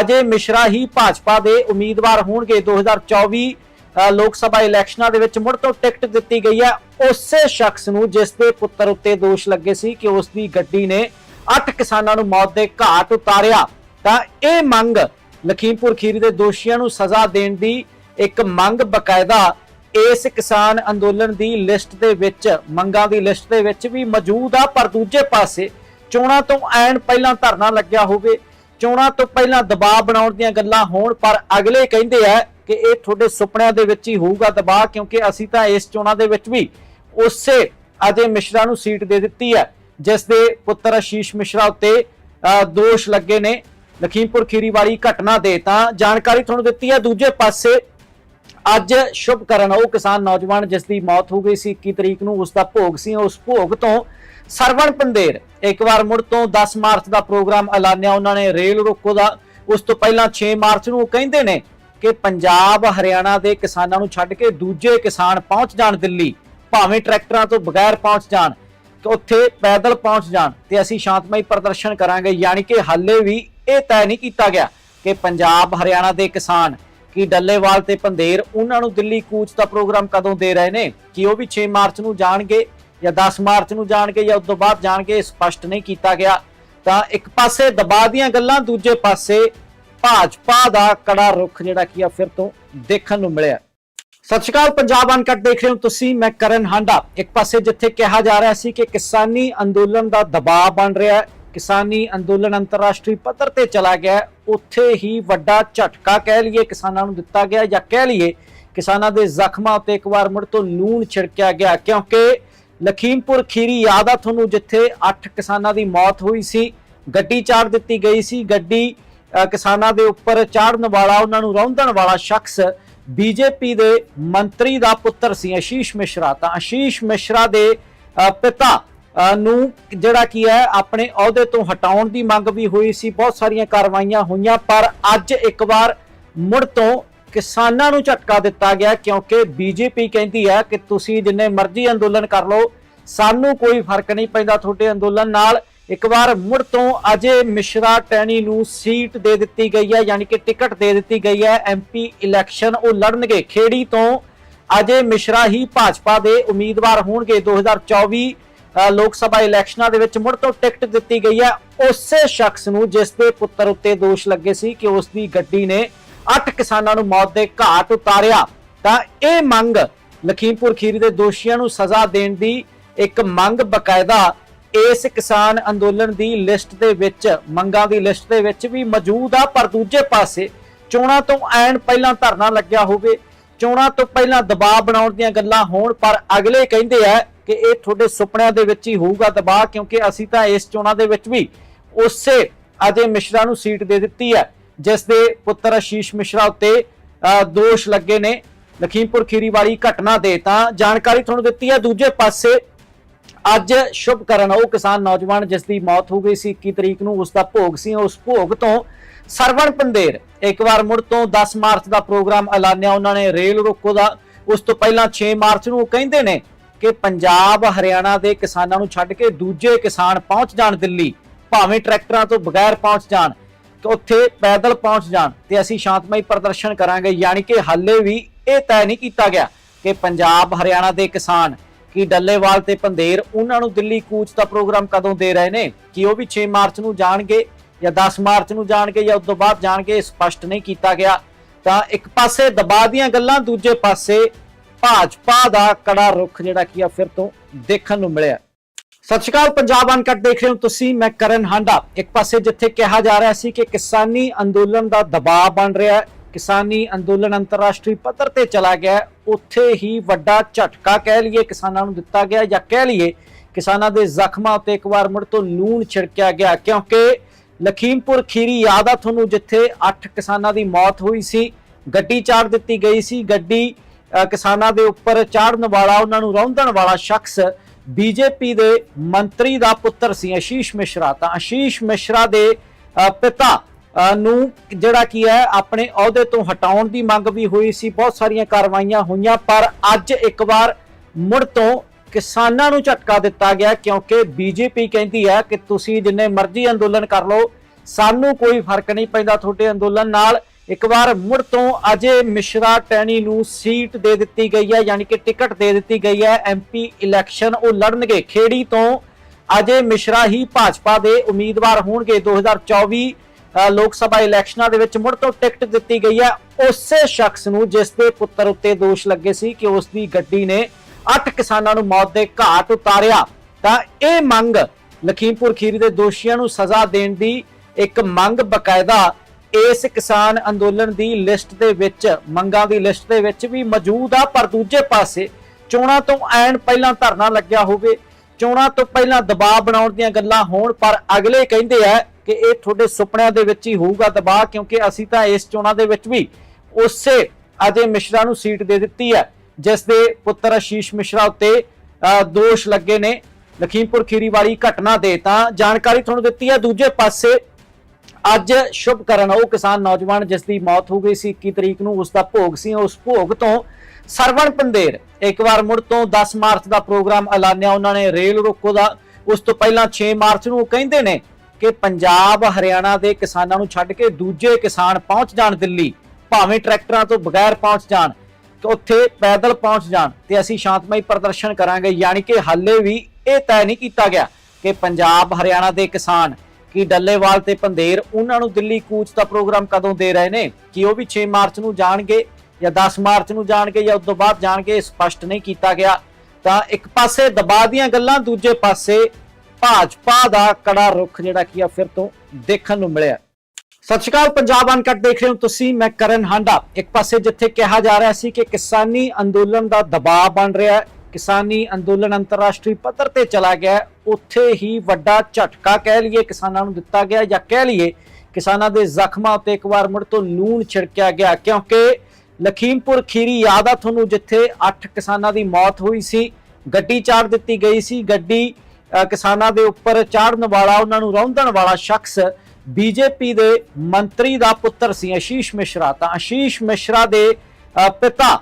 A: ਅਜੇ ਮਿਸ਼ਰਾ ਹੀ ਭਾਜਪਾ ਦੇ ਉਮੀਦਵਾਰ ਹੋਣਗੇ। 2024 ਅ, ਲੋਕ ਸਭਾ ਇਲੈਕਸ਼ਨਾਂ ਦੇ ਵਿੱਚ ਮੁੜ ਤੋਂ ਟਿਕਟ ਦਿੱਤੀ ਗਈ ਹੈ। ਉਸੇ ਸ਼ਖਸ ਨੂੰ ਜਿਸ ਦੇ ਪੁੱਤਰ ਉੱਤੇ ਦੋਸ਼ ਲੱਗੇ ਸੀ ਕਿ ਉਸ ਦੀ ਗੱਡੀ ਨੇ 8 ਕਿਸਾਨਾਂ ਨੂੰ ਮੌਤ ਦੇ ਘਾਟ ਉਤਾਰਿਆ। ਤਾਂ ਇਹ ਮੰਗ ਲਖੀਮਪੁਰ ਖੀਰੀ ਦੇ ਦੋਸ਼ੀਆਂ ਨੂੰ ਸਜ਼ਾ ਦੇਣ ਦੀ ਇੱਕ ਮੰਗ ਬਕਾਇਦਾ ਇਸ ਕਿਸਾਨ ਅੰਦੋਲਨ ਦੀ ਲਿਸਟ ਦੇ ਵਿੱਚ, ਮੰਗਾਂ ਦੀ ਲਿਸਟ ਦੇ ਵਿੱਚ ਵੀ ਮੌਜੂਦ ਆ, ਪਰ ਦੂਜੇ ਪਾਸੇ ਚੋਣਾਂ ਤੋਂ ਐਨ ਪਹਿਲਾਂ ਧਰਨਾ ਲੱਗਿਆ ਹੋਵੇ, ਚੋਣਾਂ ਤੋਂ ਪਹਿਲਾਂ ਦਬਾਅ ਬਣਾਉਣ ਦੀਆਂ ਗੱਲਾਂ ਹੋਣ, ਪਰ ਅਗਲੇ ਕਹਿੰਦੇ ਆ ਕਿ ਇਹ ਤੁਹਾਡੇ ਸੁਪਨਿਆਂ ਦੇ ਵਿੱਚ ਹੀ ਹੋਊਗਾ ਦਬਾਅ, ਕਿਉਂਕਿ ਅਸੀਂ ਤਾਂ ਇਸ ਚੋਣਾਂ ਦੇ ਵਿੱਚ ਵੀ ਉਸੇ ਅਜੇ ਮਿਸ਼ਰਾ ਨੂੰ ਸੀਟ ਦੇ ਦਿੱਤੀ ਹੈ, ਜਿਸ ਦੇ ਪੁੱਤਰ ਆਸ਼ੀਸ਼ ਮਿਸ਼ਰਾ ਉੱਤੇ ਦੋਸ਼ ਲੱਗੇ ਨੇ। ਲਖੀਮਪੁਰ ਖੀਰੀ ਵਾਲੀ ਘਟਨਾ ਦੇ ਤਾਂ ਜਾਣਕਾਰੀ ਤੁਹਾਨੂੰ ਦਿੱਤੀ ਹੈ। ਦੂਜੇ ਪਾਸੇ ਅੱਜ ਸ਼ੁਭ ਕਰਨ। ਉਹ ਕਿਸਾਨ ਨੌਜਵਾਨ ਜਿਸ ਦੀ ਮੌਤ ਹੋ ਗਈ ਸੀ 21 ਤਰੀਕ ਨੂੰ ਉਸ ਦਾ ਭੋਗ ਸੀ। ਉਸ ਭੋਗ ਤੋਂ ਸਰਵਣ ਪੰਦੇਰ ਇੱਕ ਵਾਰ ਮੁੜ ਤੋਂ 10 ਮਾਰਚ ਦਾ ਪ੍ਰੋਗਰਾਮ ਐਲਾਨਿਆ। ਉਹਨਾਂ ਨੇ ਰੇਲ ਰੋਕੋ ਦਾ, ਉਸ ਤੋਂ ਪਹਿਲਾਂ 6 ਮਾਰਚ ਨੂੰ ਕਹਿੰਦੇ ਨੇ ਕਿ ਪੰਜਾਬ, ਹਰਿਆਣਾ ਦੇ ਕਿਸਾਨਾਂ ਨੂੰ ਛੱਡ ਕੇ ਦੂਜੇ ਕਿਸਾਨ ਪਹੁੰਚ ਜਾਣ ਦਿੱਲੀ, ਭਾਵੇਂ ਟਰੈਕਟਰਾਂ ਤੋਂ ਬਗੈਰ ਪਹੁੰਚ ਜਾਣ, ਕਿ ਉੱਥੇ ਪੈਦਲ ਪਹੁੰਚ ਜਾਣ ਤੇ ਅਸੀਂ ਸ਼ਾਂਤਮਈ ਪ੍ਰਦਰਸ਼ਨ ਕਰਾਂਗੇ। ਯਾਨੀ ਕਿ ਹਾਲੇ ਵੀ ਇਹ ਤੈਅ ਨਹੀਂ ਕੀਤਾ ਗਿਆ ਕਿ ਪੰਜਾਬ, ਹਰਿਆਣਾ ਦੇ ਕਿਸਾਨ ਕਿ ਡੱਲੇਵਾਲ ਤੇ ਪੰਦੇਰ, ਉਹਨਾਂ ਨੂੰ ਦਿੱਲੀ ਕੂਚ ਦਾ ਪ੍ਰੋਗਰਾਮ ਕਦੋਂ ਦੇ ਰਹੇ ਨੇ? ਕਿ ਉਹ ਵੀ 6 ਮਾਰਚ ਨੂੰ ਜਾਣਗੇ ਜਾਂ 10 ਮਾਰਚ ਨੂੰ ਜਾਣਗੇ ਜਾਂ ਉਸ ਤੋਂ ਬਾਅਦ ਜਾਣਗੇ, ਇਹ ਸਪਸ਼ਟ ਨਹੀਂ ਕੀਤਾ ਗਿਆ। ਤਾਂ ਇੱਕ ਪਾਸੇ ਦਬਾਅ ਦੀਆਂ ਗੱਲਾਂ, ਦੂਜੇ ਪਾਸੇ ਭਾਜਪਾ ਦਾ ਕੜਾ ਰੁਖ ਜਿਹੜਾ ਕੀ ਆ ਫਿਰ ਤੋਂ ਦੇਖਣ ਨੂੰ ਮਿਲਿਆ। ਸਤਿ ਸ਼੍ਰੀ ਅਕਾਲ, ਪੰਜਾਬ ਅਨਕਟ ਦੇਖ ਰਹੇ ਹੋ ਤੁਸੀਂ, ਮੈਂ ਕਰਨ ਹਾਂਡਾ। ਇੱਕ ਪਾਸੇ ਜਿੱਥੇ ਕਿਹਾ ਜਾ ਰਿਹਾ ਸੀ ਕਿ ਕਿਸਾਨੀ ਅੰਦੋਲਨ ਦਾ ਦਬਾਅ ਬਣ ਰਿਹਾ ਹੈ, ਕਿਸਾਨੀ ਅੰਦੋਲਨ ਅੰਤਰਰਾਸ਼ਟਰੀ ਪੱਧਰ ਤੇ ਚਲਾ ਗਿਆ ਉੱਥੇ ਹੀ ਵੱਡਾ ਝਟਕਾ ਕਹਿ ਲਈਏ, ਕਿਸਾਨਾਂ ਨੂੰ ਦਿੱਤਾ ਗਿਆ ਜਾਂ ਕਹਿ ਲਈਏ, ਕਿਸਾਨਾਂ ਦੇ ਜ਼ਖਮਾਂ ਉੱਤੇ ਇੱਕ ਵਾਰ ਮੁੜ ਤੋਂ ਲੂਣ ਛਿੜਕਿਆ ਗਿਆ। ਕਿਉਂਕਿ ਲਖੀਮਪੁਰ ਖੀਰੀ ਯਾਦ ਆ ਤੁਹਾਨੂੰ, ਜਿੱਥੇ 8 ਕਿਸਾਨਾਂ ਦੀ ਮੌਤ ਹੋਈ ਸੀ, ਗੱਡੀ ਚਾੜ ਦਿੱਤੀ ਗਈ ਸੀ। ਗੱਡੀ ਕਿਸਾਨਾਂ ਦੇ ਉੱਪਰ ਚਾੜਨ ਵਾਲਾ, ਉਹਨਾਂ ਨੂੰ ਰੌਂਦਣ ਵਾਲਾ ਸ਼ਖਸ ਬੀਜੇਪੀ ਦੇ ਮੰਤਰੀ ਦਾ ਪੁੱਤਰ ਸੀ ਆਸ਼ੀਸ਼ ਮਿਸ਼ਰਾ। ਤਾਂ ਆਸ਼ੀਸ਼ ਮਿਸ਼ਰਾ ਦੇ ਪਿਤਾ ਨੂੰ ਜਿਹੜਾ ਕੀ ਹੈ ਆਪਣੇ ਅਹੁਦੇ ਤੋਂ ਹਟਾਉਣ ਦੀ ਮੰਗ ਵੀ ਹੋਈ ਸੀ ਬਹੁਤ ਸਾਰੀਆਂ ਕਾਰਵਾਈਆਂ ਹੋਈਆਂ ਪਰ ਅੱਜ ਇੱਕ ਵਾਰ ਮੁੜ ਤੋਂ ਕਿਸਾਨਾਂ ਨੂੰ ਝਟਕਾ ਦਿੱਤਾ ਗਿਆ ਕਿਉਂਕਿ ਬੀਜੇਪੀ ਕਹਿੰਦੀ ਹੈ ਕਿ ਤੁਸੀਂ ਜਿੰਨੇ ਮਰਜ਼ੀ ਅੰਦੋਲਨ ਕਰ ਲਓ ਸਾਨੂੰ ਕੋਈ ਫ਼ਰਕ ਨਹੀਂ ਪੈਂਦਾ ਤੁਹਾਡੇ ਅੰਦੋਲਨ ਨਾਲ। ਇੱਕ ਵਾਰ ਮੁੜ ਤੋਂ ਅਜੇ ਮਿਸ਼ਰਾ ਟੈਣੀ ਨੂੰ ਸੀਟ ਦੇ ਦਿੱਤੀ ਗਈ ਹੈ ਯਾਨੀ ਕਿ ਟਿਕਟ ਦੇ ਦਿੱਤੀ ਗਈ ਹੈ ਐਮਪੀ ਇਲੈਕਸ਼ਨ ਉਹ ਲੜਨਗੇ। ਖੇੜੀ ਤੋਂ ਅਜੇ ਮਿਸ਼ਰਾ ਹੀ ਭਾਜਪਾ ਦੇ ਉਮੀਦਵਾਰ ਹੋਣਗੇ। 2024 ਅ, ਲੋਕ ਸਭਾ ਇਲੈਕਸ਼ਨਾਂ ਦੇ ਵਿੱਚ ਮੁੜ ਤੋਂ ਟਿਕਟ ਦਿੱਤੀ ਗਈ ਹੈ। ਉਸੇ ਸ਼ਖਸ ਨੂੰ ਜਿਸ ਦੇ ਪੁੱਤਰ ਉੱਤੇ ਦੋਸ਼ ਲੱਗੇ ਸੀ ਕਿ ਉਸ ਦੀ ਗੱਡੀ ਨੇ 8 ਕਿਸਾਨਾਂ ਨੂੰ ਮੌਤ ਦੇ ਘਾਟ ਉਤਾਰਿਆ। ਤਾਂ ਇਹ ਮੰਗ ਲਖੀਮਪੁਰ ਖੀਰੀ ਦੇ ਦੋਸ਼ੀਆਂ ਨੂੰ ਸਜ਼ਾ ਦੇਣ ਦੀ ਇੱਕ ਮੰਗ ਬਕਾਇਦਾ ਇਸ ਕਿਸਾਨ ਅੰਦੋਲਨ ਦੀ ਲਿਸਟ ਦੇ ਵਿੱਚ, ਮੰਗਾਂ ਦੀ ਲਿਸਟ ਦੇ ਵਿੱਚ ਵੀ ਮੌਜੂਦ ਆ। ਪਰ ਦੂਜੇ ਪਾਸੇ ਚੋਣਾਂ ਤੋਂ ਐਨ ਪਹਿਲਾਂ ਧਰਨਾ ਲੱਗਿਆ ਹੋਵੇ, ਚੋਣਾਂ ਤੋਂ ਪਹਿਲਾਂ ਦਬਾਅ ਬਣਾਉਣ ਦੀਆਂ ਗੱਲਾਂ ਹੋਣ, ਪਰ ਅਗਲੇ ਕਹਿੰਦੇ ਆ ਕਿ ਇਹ ਤੁਹਾਡੇ ਸੁਪਨਿਆਂ ਦੇ ਵਿੱਚ ਹੀ ਹੋਊਗਾ ਦਬਾਅ ਕਿਉਂਕਿ ਅਸੀਂ ਤਾਂ ਇਸ ਚੋਣਾਂ ਦੇ ਵਿੱਚ ਵੀ ਉਸੇ ਅਜੇ ਮਿਸ਼ਰਾ ਨੂੰ ਸੀਟ ਦੇ ਦਿੱਤੀ ਹੈ ਜਿਸ ਦੇ ਪੁੱਤਰ ਆਸ਼ੀਸ਼ ਮਿਸ਼ਰਾ ਉੱਤੇ ਅ, ਦੋਸ਼ ਲੱਗੇ ਨੇ। ਲਖੀਮਪੁਰ ਖੀਰੀ ਵਾਲੀ ਘਟਨਾ ਦੇ ਤਾਂ ਜਾਣਕਾਰੀ ਤੁਹਾਨੂੰ ਦਿੱਤੀ ਹੈ। ਦੂਜੇ ਪਾਸੇ ਅੱਜ ਸ਼ੁਭ ਕਰਨ ਉਹ ਕਿਸਾਨ ਨੌਜਵਾਨ ਜਿਸ ਦੀ ਮੌਤ ਹੋ ਗਈ ਸੀ 21 ਤਰੀਕ ਨੂੰ ਉਸ ਦਾ ਭੋਗ ਸੀ। ਉਸ ਭੋਗ ਤੋਂ ਸਰਵਣ ਪੰਦੇਰ ਇੱਕ ਵਾਰ ਮੁੜ ਤੋਂ 10 ਮਾਰਚ ਦਾ ਪ੍ਰੋਗਰਾਮ ਐਲਾਨਿਆ। ਉਹਨਾਂ ਨੇ ਰੇਲ ਰੋਕੋ ਦਾ ਉਸ ਤੋਂ ਪਹਿਲਾਂ 6 ਮਾਰਚ ਨੂੰ ਉਹ ਕਹਿੰਦੇ ਨੇ ਕਿ ਪੰਜਾਬ, ਹਰਿਆਣਾ ਦੇ ਕਿਸਾਨਾਂ ਨੂੰ ਛੱਡ ਕੇ ਦੂਜੇ ਕਿਸਾਨ ਪਹੁੰਚ ਜਾਣ ਦਿੱਲੀ, ਭਾਵੇਂ ਟਰੈਕਟਰਾਂ ਤੋਂ ਬਗੈਰ ਪਹੁੰਚ ਜਾਣ ਕਿ ਉੱਥੇ ਪੈਦਲ ਪਹੁੰਚ ਜਾਣ, ਤੇ ਅਸੀਂ ਸ਼ਾਂਤਮਈ ਪ੍ਰਦਰਸ਼ਨ ਕਰਾਂਗੇ। ਯਾਨੀ ਕਿ ਹਾਲੇ ਵੀ ਇਹ ਤੈਅ ਨਹੀਂ ਕੀਤਾ ਗਿਆ ਕਿ ਪੰਜਾਬ, ਹਰਿਆਣਾ ਦੇ ਕਿਸਾਨ ਕੀ ਡੱਲੇਵਾਲ ਤੇ ਪੰਦੇਰ, ਉਹਨਾਂ ਨੂੰ ਦਿੱਲੀ ਕੂਚ ਦਾ ਪ੍ਰੋਗਰਾਮ ਕਦੋਂ ਦੇ ਰਹੇ ਨੇ? ਕਿ ਉਹ ਵੀ 6 ਮਾਰਚ ਨੂੰ ਜਾਣਗੇ ਜਾਂ 10 ਮਾਰਚ ਨੂੰ ਜਾਣਗੇ ਜਾਂ ਉਸ ਤੋਂ ਬਾਅਦ ਜਾਣਗੇ, ਇਹ ਸਪਸ਼ਟ ਨਹੀਂ ਕੀਤਾ ਗਿਆ। ਤਾਂ ਇੱਕ ਪਾਸੇ ਦਬਾਅ ਦੀਆਂ ਗੱਲਾਂ, ਦੂਜੇ ਪਾਸੇ ਭਾਜਪਾ ਦਾ ਕੜਾ ਰੁਖ ਜਿਹੜਾ ਕੀ ਆ ਫਿਰ ਤੋਂ ਦੇਖਣ ਨੂੰ ਮਿਲਿਆ। ਸਤਿ ਸ਼੍ਰੀ ਅਕਾਲ, ਪੰਜਾਬ ਅਨਕਟ ਦੇਖ ਰਹੇ ਹੋ ਤੁਸੀਂ, ਮੈਂ ਕਰਨ ਹਾਂਡਾ। ਇੱਕ ਪਾਸੇ ਜਿੱਥੇ ਕਿਹਾ ਜਾ ਰਿਹਾ ਸੀ ਕਿ ਕਿਸਾਨੀ ਅੰਦੋਲਨ ਦਾ ਦਬਾਅ ਬਣ ਰਿਹਾ ਹੈ, ਕਿਸਾਨੀ ਅੰਦੋਲਨ ਅੰਤਰਰਾਸ਼ਟਰੀ ਪੱਧਰ ਤੇ ਚਲਾ ਗਿਆ ਉੱਥੇ ਹੀ ਵੱਡਾ ਝਟਕਾ ਕਹਿ ਲਈਏ, ਕਿਸਾਨਾਂ ਨੂੰ ਦਿੱਤਾ ਗਿਆ ਜਾਂ ਕਹਿ ਲਈਏ, ਕਿਸਾਨਾਂ ਦੇ ਜ਼ਖਮਾਂ ਉੱਤੇ ਇੱਕ ਵਾਰ ਮੁੜ ਤੋਂ ਲੂਣ ਛਿੜਕਿਆ ਗਿਆ, ਕਿਉਂਕਿ ਲਖੀਮਪੁਰ ਖੀਰੀ ਯਾਦ ਆ ਤੁਹਾਨੂੰ, ਜਿੱਥੇ 8 ਕਿਸਾਨਾਂ ਦੀ ਮੌਤ ਹੋਈ ਸੀ, ਗੱਡੀ ਚਾੜ ਦਿੱਤੀ ਗਈ ਸੀ, ਗੱਡੀ ਕਿਸਾਨਾਂ ਦੇ ਉੱਪਰ ਚਾੜਨ ਵਾਲਾ, ਉਹਨਾਂ ਨੂੰ ਰੌਂਦਣ ਵਾਲਾ ਸ਼ਖਸ ਬੀਜੇਪੀ ਦੇ ਮੰਤਰੀ ਦਾ ਪੁੱਤਰ ਸੀ ਆਸ਼ੀਸ਼ ਮਿਸ਼ਰਾ। ਤਾਂ ਆਸ਼ੀਸ਼ ਮਿਸ਼ਰਾ ਦੇ ਪਿਤਾ ਨੂੰ ਜਿਹੜਾ ਕੀ ਹੈ, ਆਪਣੇ ਅਹੁਦੇ ਤੋਂ ਹਟਾਉਣ ਦੀ ਮੰਗ ਵੀ ਹੋਈ ਸੀ। ਬਹੁਤ ਸਾਰੀਆਂ ਕਾਰਵਾਈਆਂ ਹੋਈਆਂ, ਪਰ ਅੱਜ ਇੱਕ ਵਾਰ ਮੁੜ ਤੋਂ ਕਿਸਾਨਾਂ ਨੂੰ ਝਟਕਾ ਦਿੱਤਾ ਗਿਆ, ਕਿਉਂਕਿ ਬੀਜੇਪੀ ਕਹਿੰਦੀ ਹੈ ਕਿ ਤੁਸੀਂ ਜਿੰਨੇ ਮਰਜ਼ੀ ਅੰਦੋਲਨ ਕਰ ਲਓ, ਸਾਨੂੰ ਕੋਈ ਫ਼ਰਕ ਨਹੀਂ ਪੈਂਦਾ, ਤੁਹਾਡੇ ਅੰਦੋਲਨ ਨਾਲ ਇੱਕ ਵਾਰ ਮੁੜ ਤੋਂ ਅਜੇ ਮਿਸ਼ਰਾ ਟੈਣੀ ਨੂੰ ਸੀਟ ਦੇ ਦਿੱਤੀ ਗਈ ਹੈ ਯਾਨੀ ਕਿ ਟਿਕਟ ਦੇ ਦਿੱਤੀ ਗਈ ਹੈ ਐਮਪੀ ਇਲੈਕਸ਼ਨ ਉਹ ਲੜਨਗੇ। ਖੇੜੀ ਤੋਂ ਅਜੇ ਮਿਸ਼ਰਾ ਹੀ ਭਾਜਪਾ ਦੇ ਉਮੀਦਵਾਰ ਹੋਣਗੇ। 2024 ਅ, ਲੋਕ ਸਭਾ ਇਲੈਕਸ਼ਨਾਂ ਦੇ ਵਿੱਚ ਮੁੜ ਤੋਂ ਟਿਕਟ ਦਿੱਤੀ ਗਈ ਹੈ। ਉਸੇ ਸ਼ਖਸ ਨੂੰ ਜਿਸ ਦੇ ਪੁੱਤਰ ਉੱਤੇ ਦੋਸ਼ ਲੱਗੇ ਸੀ ਕਿ ਉਸ ਦੀ ਗੱਡੀ ਨੇ 8 ਕਿਸਾਨਾਂ ਨੂੰ ਮੌਤ ਦੇ ਘਾਟ ਉਤਾਰਿਆ। ਤਾਂ ਇਹ ਮੰਗ ਲਖੀਮਪੁਰ ਖੀਰੀ ਦੇ ਦੋਸ਼ੀਆਂ ਨੂੰ ਸਜ਼ਾ ਦੇਣ ਦੀ ਇੱਕ ਮੰਗ ਬਕਾਇਦਾ ਇਸ ਕਿਸਾਨ ਅੰਦੋਲਨ ਦੀ ਲਿਸਟ ਦੇ ਵਿੱਚ ਮੰਗਾਂ ਦੀ ਲਿਸਟ ਦੇ ਵਿੱਚ ਵੀ ਮੌਜੂਦ ਆ ਪਰ ਦੂਜੇ ਪਾਸੇ ਚੋਣਾਂ ਤੋਂ ਐਨ ਪਹਿਲਾਂ ਧਰਨਾ ਲੱਗਿਆ ਹੋਵੇ ਚੋਣਾਂ ਤੋਂ ਪਹਿਲਾਂ ਦਬਾਅ ਬਣਾਉਣ ਦੀਆਂ ਗੱਲਾਂ ਹੋਣ ਪਰ ਅਗਲੇ ਕਹਿੰਦੇ ਆ ਕਿ ਇਹ ਤੁਹਾਡੇ ਸੁਪਨਿਆਂ ਦੇ ਵਿੱਚ ਹੀ ਹੋਊਗਾ ਦਬਾਅ ਕਿਉਂਕਿ ਅਸੀਂ ਤਾਂ ਇਸ ਚੋਣਾਂ ਦੇ ਵਿੱਚ ਵੀ ਉਸੇ ਅਜੇ ਮਿਸ਼ਰਾ ਨੂੰ ਸੀਟ ਦੇ ਦਿੱਤੀ ਹੈ ਜਿਸ ਦੇ ਪੁੱਤਰ ਆਸ਼ੀਸ਼ ਮਿਸ਼ਰਾ ਉੱਤੇ ਅ, ਦੋਸ਼ ਲੱਗੇ ਨੇ। ਲਖੀਮਪੁਰ ਖੀਰੀ ਵਾਲੀ ਘਟਨਾ ਦੇ ਤਾਂ ਜਾਣਕਾਰੀ ਤੁਹਾਨੂੰ ਦਿੱਤੀ ਹੈ। ਦੂਜੇ ਪਾਸੇ ਅੱਜ ਸ਼ੁਭ ਕਰਨ। ਉਹ ਕਿਸਾਨ ਨੌਜਵਾਨ ਜਿਸ ਦੀ ਮੌਤ ਹੋ ਗਈ ਸੀ 21 ਤਰੀਕ ਨੂੰ ਉਸ ਦਾ ਭੋਗ ਸੀ। ਉਸ ਭੋਗ ਤੋਂ ਸਰਵਣ ਪੰਦੇਰ ਇੱਕ ਵਾਰ ਮੁੜ ਤੋਂ 10 ਮਾਰਚ ਦਾ ਪ੍ਰੋਗਰਾਮ ਐਲਾਨਿਆ। ਉਹਨਾਂ ਨੇ ਰੇਲ ਰੋਕੋ ਦਾ, ਉਸ ਤੋਂ ਪਹਿਲਾਂ 6 ਮਾਰਚ ਨੂੰ ਕਹਿੰਦੇ ਨੇ ਕਿ ਪੰਜਾਬ, ਹਰਿਆਣਾ ਦੇ ਕਿਸਾਨਾਂ ਨੂੰ ਛੱਡ ਕੇ ਦੂਜੇ ਕਿਸਾਨ ਪਹੁੰਚ ਜਾਣ ਦਿੱਲੀ, ਭਾਵੇਂ ਟਰੈਕਟਰਾਂ ਤੋਂ ਬਗੈਰ ਪਹੁੰਚ ਜਾਣ, ਤੇ ਉੱਥੇ ਪੈਦਲ ਪਹੁੰਚ ਜਾਣ, ਤੇ ਅਸੀਂ ਸ਼ਾਂਤਮਈ ਪ੍ਰਦਰਸ਼ਨ ਕਰਾਂਗੇ। ਯਾਨੀ ਕਿ ਹਾਲੇ ਵੀ ਇਹ ਤੈਅ ਨਹੀਂ ਕੀਤਾ ਗਿਆ ਕਿ ਪੰਜਾਬ, ਹਰਿਆਣਾ ਦੇ ਕਿਸਾਨ ਕਿ ਡੱਲੇਵਾਲ ਤੇ ਪੰਦੇਰ, ਉਹਨਾਂ ਨੂੰ ਦਿੱਲੀ ਕੂਚ ਦਾ ਪ੍ਰੋਗਰਾਮ ਕਦੋਂ ਦੇ ਰਹੇ ਨੇ? ਕਿ ਉਹ ਵੀ 6 ਮਾਰਚ ਨੂੰ ਜਾਣਗੇ ਜਾਂ 10 ਮਾਰਚ ਨੂੰ ਜਾਣਗੇ ਜਾਂ ਉਸ ਤੋਂ ਬਾਅਦ ਜਾਣਗੇ, ਸਪਸ਼ਟ ਨਹੀਂ ਕੀਤਾ ਗਿਆ। ਤਾਂ ਇੱਕ ਪਾਸੇ ਦਬਾਅ ਦੀਆਂ ਗੱਲਾਂ, ਦੂਜੇ ਪਾਸੇ ਭਾਜਪਾ ਦਾ ਕੜਾ ਰੁਖ ਜਿਹੜਾ ਕੀ ਆ ਫਿਰ ਤੋਂ ਦੇਖਣ ਨੂੰ ਮਿਲਿਆ। ਸਤਿ ਸ਼੍ਰੀ ਅਕਾਲ, ਪੰਜਾਬ ਅਨਕਟ ਦੇਖ ਰਹੇ ਹੋ ਤੁਸੀਂ, ਮੈਂ ਕਰਨ ਹਾਂਡਾ। ਇੱਕ ਪਾਸੇ ਜਿੱਥੇ ਕਿਹਾ ਜਾ ਰਿਹਾ ਸੀ ਕਿ ਕਿਸਾਨੀ ਅੰਦੋਲਨ ਦਾ ਦਬਾਅ ਬਣ ਰਿਹਾ ਹੈ ਕਿਸਾਨੀ ਅੰਦੋਲਨ ਅੰਤਰਰਾਸ਼ਟਰੀ ਪੱਧਰ ਤੇ ਚਲਾ ਗਿਆ ਉੱਥੇ ਹੀ ਵੱਡਾ ਝਟਕਾ ਕਹਿ ਲਈਏ, ਕਿਸਾਨਾਂ ਨੂੰ ਦਿੱਤਾ ਗਿਆ ਜਾਂ ਕਹਿ ਲਈਏ, ਕਿਸਾਨਾਂ ਦੇ ਜ਼ਖਮਾਂ ਉੱਤੇ ਇੱਕ ਵਾਰ ਮੁੜ ਤੋਂ ਲੂਣ ਛਿੜਕਿਆ ਗਿਆ। ਕਿਉਂਕਿ ਲਖੀਮਪੁਰ ਖੀਰੀ ਯਾਦ ਆ ਤੁਹਾਨੂੰ, ਜਿੱਥੇ 8 ਕਿਸਾਨਾਂ ਦੀ ਮੌਤ ਹੋਈ ਸੀ। ਗੱਡੀ ਚਾੜ ਦਿੱਤੀ ਗਈ ਸੀ। ਗੱਡੀ ਕਿਸਾਨਾਂ ਦੇ ਉੱਪਰ ਚਾੜਨ ਵਾਲਾ, ਉਹਨਾਂ ਨੂੰ ਰੌਂਦਣ ਵਾਲਾ ਸ਼ਖਸ ਬੀਜੇਪੀ ਦੇ ਮੰਤਰੀ ਦਾ ਪੁੱਤਰ ਸੀ ਆਸ਼ੀਸ਼ ਮਿਸ਼ਰਾ। ਤਾਂ ਆਸ਼ੀਸ਼ ਮਿਸ਼ਰਾ ਦੇ ਪਿਤਾ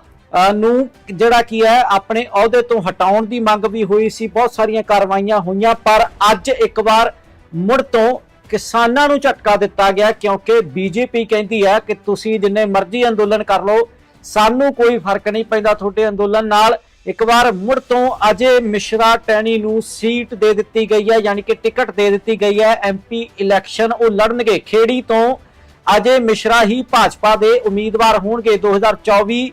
A: ਨੂੰ ਜਿਹੜਾ ਕੀ ਹੈ ਆਪਣੇ ਅਹੁਦੇ ਤੋਂ ਹਟਾਉਣ ਦੀ ਮੰਗ ਵੀ ਹੋਈ ਸੀ ਬਹੁਤ ਸਾਰੀਆਂ ਕਾਰਵਾਈਆਂ ਹੋਈਆਂ ਪਰ ਅੱਜ ਇੱਕ ਵਾਰ ਮੁੜ ਤੋਂ ਕਿਸਾਨਾਂ ਨੂੰ ਝਟਕਾ ਦਿੱਤਾ ਗਿਆ ਕਿਉਂਕਿ ਬੀਜੇਪੀ ਕਹਿੰਦੀ ਹੈ ਕਿ ਤੁਸੀਂ ਜਿੰਨੇ ਮਰਜ਼ੀ ਅੰਦੋਲਨ ਕਰ ਲਓ ਸਾਨੂੰ ਕੋਈ ਫ਼ਰਕ ਨਹੀਂ ਪੈਂਦਾ ਤੁਹਾਡੇ ਅੰਦੋਲਨ ਨਾਲ। ਇੱਕ ਵਾਰ ਮੁੜ ਤੋਂ ਅਜੇ ਮਿਸ਼ਰਾ ਟੈਣੀ ਨੂੰ ਸੀਟ ਦੇ ਦਿੱਤੀ ਗਈ ਹੈ ਯਾਨੀ ਕਿ ਟਿਕਟ ਦੇ ਦਿੱਤੀ ਗਈ ਹੈ ਐਮਪੀ ਇਲੈਕਸ਼ਨ ਉਹ ਲੜਨਗੇ। ਖੇੜੀ ਤੋਂ ਅਜੇ ਮਿਸ਼ਰਾ ਹੀ ਭਾਜਪਾ ਦੇ ਉਮੀਦਵਾਰ ਹੋਣਗੇ। 2024 ਅ,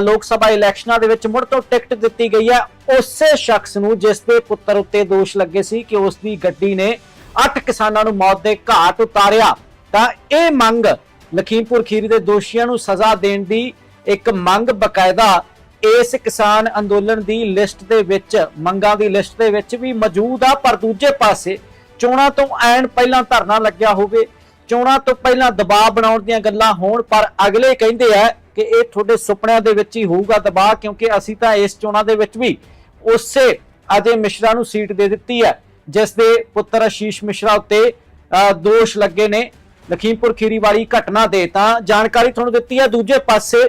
A: ਲੋਕ ਸਭਾ ਇਲੈਕਸ਼ਨਾਂ ਦੇ ਵਿੱਚ ਮੁੜ ਤੋਂ ਟਿਕਟ ਦਿੱਤੀ ਗਈ ਹੈ। ਉਸੇ ਸ਼ਖਸ ਨੂੰ ਜਿਸ ਦੇ ਪੁੱਤਰ ਉੱਤੇ ਦੋਸ਼ ਲੱਗੇ ਸੀ ਕਿ ਉਸ ਦੀ ਗੱਡੀ ਨੇ 8 ਕਿਸਾਨਾਂ ਨੂੰ ਮੌਤ ਦੇ ਘਾਟ ਉਤਾਰਿਆ। ਤਾਂ ਇਹ ਮੰਗ ਲਖੀਮਪੁਰ ਖੀਰੀ ਦੇ ਦੋਸ਼ੀਆਂ ਨੂੰ ਸਜ਼ਾ ਦੇਣ ਦੀ ਇੱਕ ਮੰਗ ਬਕਾਇਦਾ ਇਸ ਕਿਸਾਨ ਅੰਦੋਲਨ ਦੀ ਲਿਸਟ ਦੇ ਵਿੱਚ, ਮੰਗਾਂ ਦੀ ਲਿਸਟ ਦੇ ਵਿੱਚ ਵੀ ਮੌਜੂਦ ਆ। ਪਰ ਦੂਜੇ ਪਾਸੇ ਚੋਣਾਂ ਤੋਂ ਐਨ ਪਹਿਲਾਂ ਧਰਨਾ ਲੱਗਿਆ ਹੋਵੇ, ਚੋਣਾਂ ਤੋਂ ਪਹਿਲਾਂ ਦਬਾਅ ਬਣਾਉਣ ਦੀਆਂ ਗੱਲਾਂ ਹੋਣ, ਪਰ ਅਗਲੇ ਕਹਿੰਦੇ ਆ ਕਿ ਇਹ ਤੁਹਾਡੇ ਸੁਪਨਿਆਂ ਦੇ ਵਿੱਚ ਹੀ ਹੋਊਗਾ ਦਬਾਅ ਕਿਉਂਕਿ ਅਸੀਂ ਤਾਂ ਇਸ ਚੋਣਾਂ ਦੇ ਵਿੱਚ ਵੀ ਉਸੇ ਅਜੇ ਮਿਸ਼ਰਾ ਨੂੰ ਸੀਟ ਦੇ ਦਿੱਤੀ ਹੈ ਜਿਸ ਦੇ ਪੁੱਤਰ ਆਸ਼ੀਸ਼ ਮਿਸ਼ਰਾ ਉੱਤੇ ਅ, ਦੋਸ਼ ਲੱਗੇ ਨੇ। ਲਖੀਮਪੁਰ ਖੀਰੀ ਵਾਲੀ ਘਟਨਾ ਦੇ ਤਾਂ ਜਾਣਕਾਰੀ ਤੁਹਾਨੂੰ ਦਿੱਤੀ ਹੈ। ਦੂਜੇ ਪਾਸੇ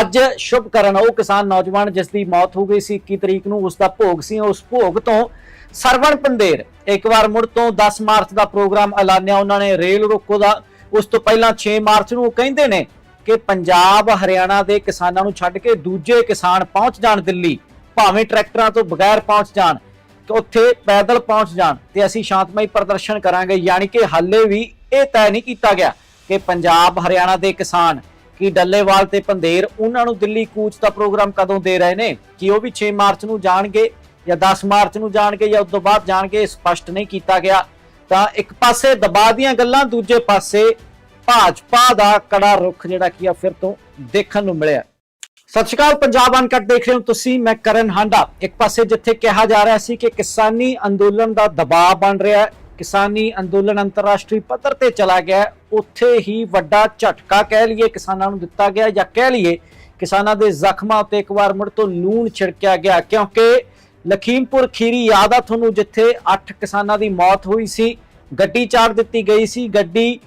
A: ਅੱਜ ਸ਼ੁਭ ਕਰਨ ਉਹ ਕਿਸਾਨ ਨੌਜਵਾਨ ਜਿਸ ਦੀ ਮੌਤ ਹੋ ਗਈ ਸੀ 21 ਤਰੀਕ ਨੂੰ ਉਸ ਦਾ ਭੋਗ ਸੀ। ਉਸ ਭੋਗ ਤੋਂ ਸਰਵਣ ਪੰਦੇਰ ਇੱਕ ਵਾਰ ਮੁੜ ਤੋਂ 10 ਮਾਰਚ ਦਾ ਪ੍ਰੋਗਰਾਮ ਐਲਾਨਿਆ। ਉਹਨਾਂ ਨੇ ਰੇਲ ਰੋਕੋ ਦਾ ਉਸ ਤੋਂ ਪਹਿਲਾਂ 6 ਮਾਰਚ ਨੂੰ ਉਹ ਕਹਿੰਦੇ ਨੇ ਕਿ ਪੰਜਾਬ, ਹਰਿਆਣਾ ਦੇ ਕਿਸਾਨਾਂ ਨੂੰ ਛੱਡ ਕੇ ਦੂਜੇ ਕਿਸਾਨ ਪਹੁੰਚ ਜਾਣ ਦਿੱਲੀ, ਭਾਵੇਂ ਟਰੈਕਟਰਾਂ ਤੋਂ ਬਗੈਰ ਪਹੁੰਚ ਜਾਣ, ਕਿ ਉੱਥੇ ਪੈਦਲ ਪਹੁੰਚ ਜਾਣ, ਤੇ ਅਸੀਂ ਸ਼ਾਂਤਮਈ ਪ੍ਰਦਰਸ਼ਨ ਕਰਾਂਗੇ। ਯਾਨੀ ਕਿ ਹਾਲੇ ਵੀ ਇਹ ਤੈਅ ਨਹੀਂ ਕੀਤਾ ਗਿਆ ਕਿ ਪੰਜਾਬ, ਹਰਿਆਣਾ ਦੇ ਕਿਸਾਨ ਕੀ ਡੱਲੇਵਾਲ ਤੇ ਪੰਦੇਰ, ਉਹਨਾਂ ਨੂੰ ਦਿੱਲੀ ਕੂਚ ਦਾ ਪ੍ਰੋਗਰਾਮ ਕਦੋਂ ਦੇ ਰਹੇ ਨੇ? ਕਿ ਉਹ ਵੀ 6 ਮਾਰਚ ਨੂੰ ਜਾਣਗੇ ਜਾਂ 10 ਮਾਰਚ ਨੂੰ ਜਾਣਗੇ ਜਾਂ ਉਸ ਤੋਂ ਬਾਅਦ ਜਾਣਗੇ, ਇਹ ਸਪਸ਼ਟ ਨਹੀਂ ਕੀਤਾ ਗਿਆ। ਤਾਂ ਇੱਕ ਪਾਸੇ ਦਬਾਅ ਦੀਆਂ ਗੱਲਾਂ, ਦੂਜੇ ਪਾਸੇ ਭਾਜਪਾ ਦਾ ਕੜਾ ਰੁਖ ਜਿਹੜਾ ਕੀ ਆ ਫਿਰ ਤੋਂ ਦੇਖਣ ਨੂੰ ਮਿਲਿਆ। ਸਤਿ ਸ਼੍ਰੀ ਅਕਾਲ, ਪੰਜਾਬ ਅਨਕਟ ਦੇਖ ਰਹੇ ਹੋ ਤੁਸੀਂ, ਮੈਂ ਕਰਨ ਹਾਂਡਾ। ਇੱਕ ਪਾਸੇ ਜਿੱਥੇ ਕਿਹਾ ਜਾ ਰਿਹਾ ਸੀ ਕਿ ਕਿਸਾਨੀ ਅੰਦੋਲਨ ਦਾ ਦਬਾਅ ਬਣ ਰਿਹਾ ਹੈ, ਕਿਸਾਨੀ ਅੰਦੋਲਨ ਅੰਤਰਰਾਸ਼ਟਰੀ ਪੱਧਰ ਤੇ ਚਲਾ ਗਿਆ ਉੱਥੇ ਹੀ ਵੱਡਾ ਝਟਕਾ ਕਹਿ ਲਈਏ, ਕਿਸਾਨਾਂ ਨੂੰ ਦਿੱਤਾ ਗਿਆ ਜਾਂ ਕਹਿ ਲਈਏ, ਕਿਸਾਨਾਂ ਦੇ ਜ਼ਖਮਾਂ ਉੱਤੇ ਇੱਕ ਵਾਰ ਮੁੜ ਤੋਂ ਲੂਣ ਛਿੜਕਿਆ ਗਿਆ, ਕਿਉਂਕਿ ਲਖੀਮਪੁਰ ਖੀਰੀ ਯਾਦ ਆ ਤੁਹਾਨੂੰ, ਜਿੱਥੇ 8 ਕਿਸਾਨਾਂ ਦੀ ਮੌਤ ਹੋਈ ਸੀ, ਗੱਡੀ ਚਾੜ ਦਿੱਤੀ ਗਈ ਸੀ, ਗੱਡੀ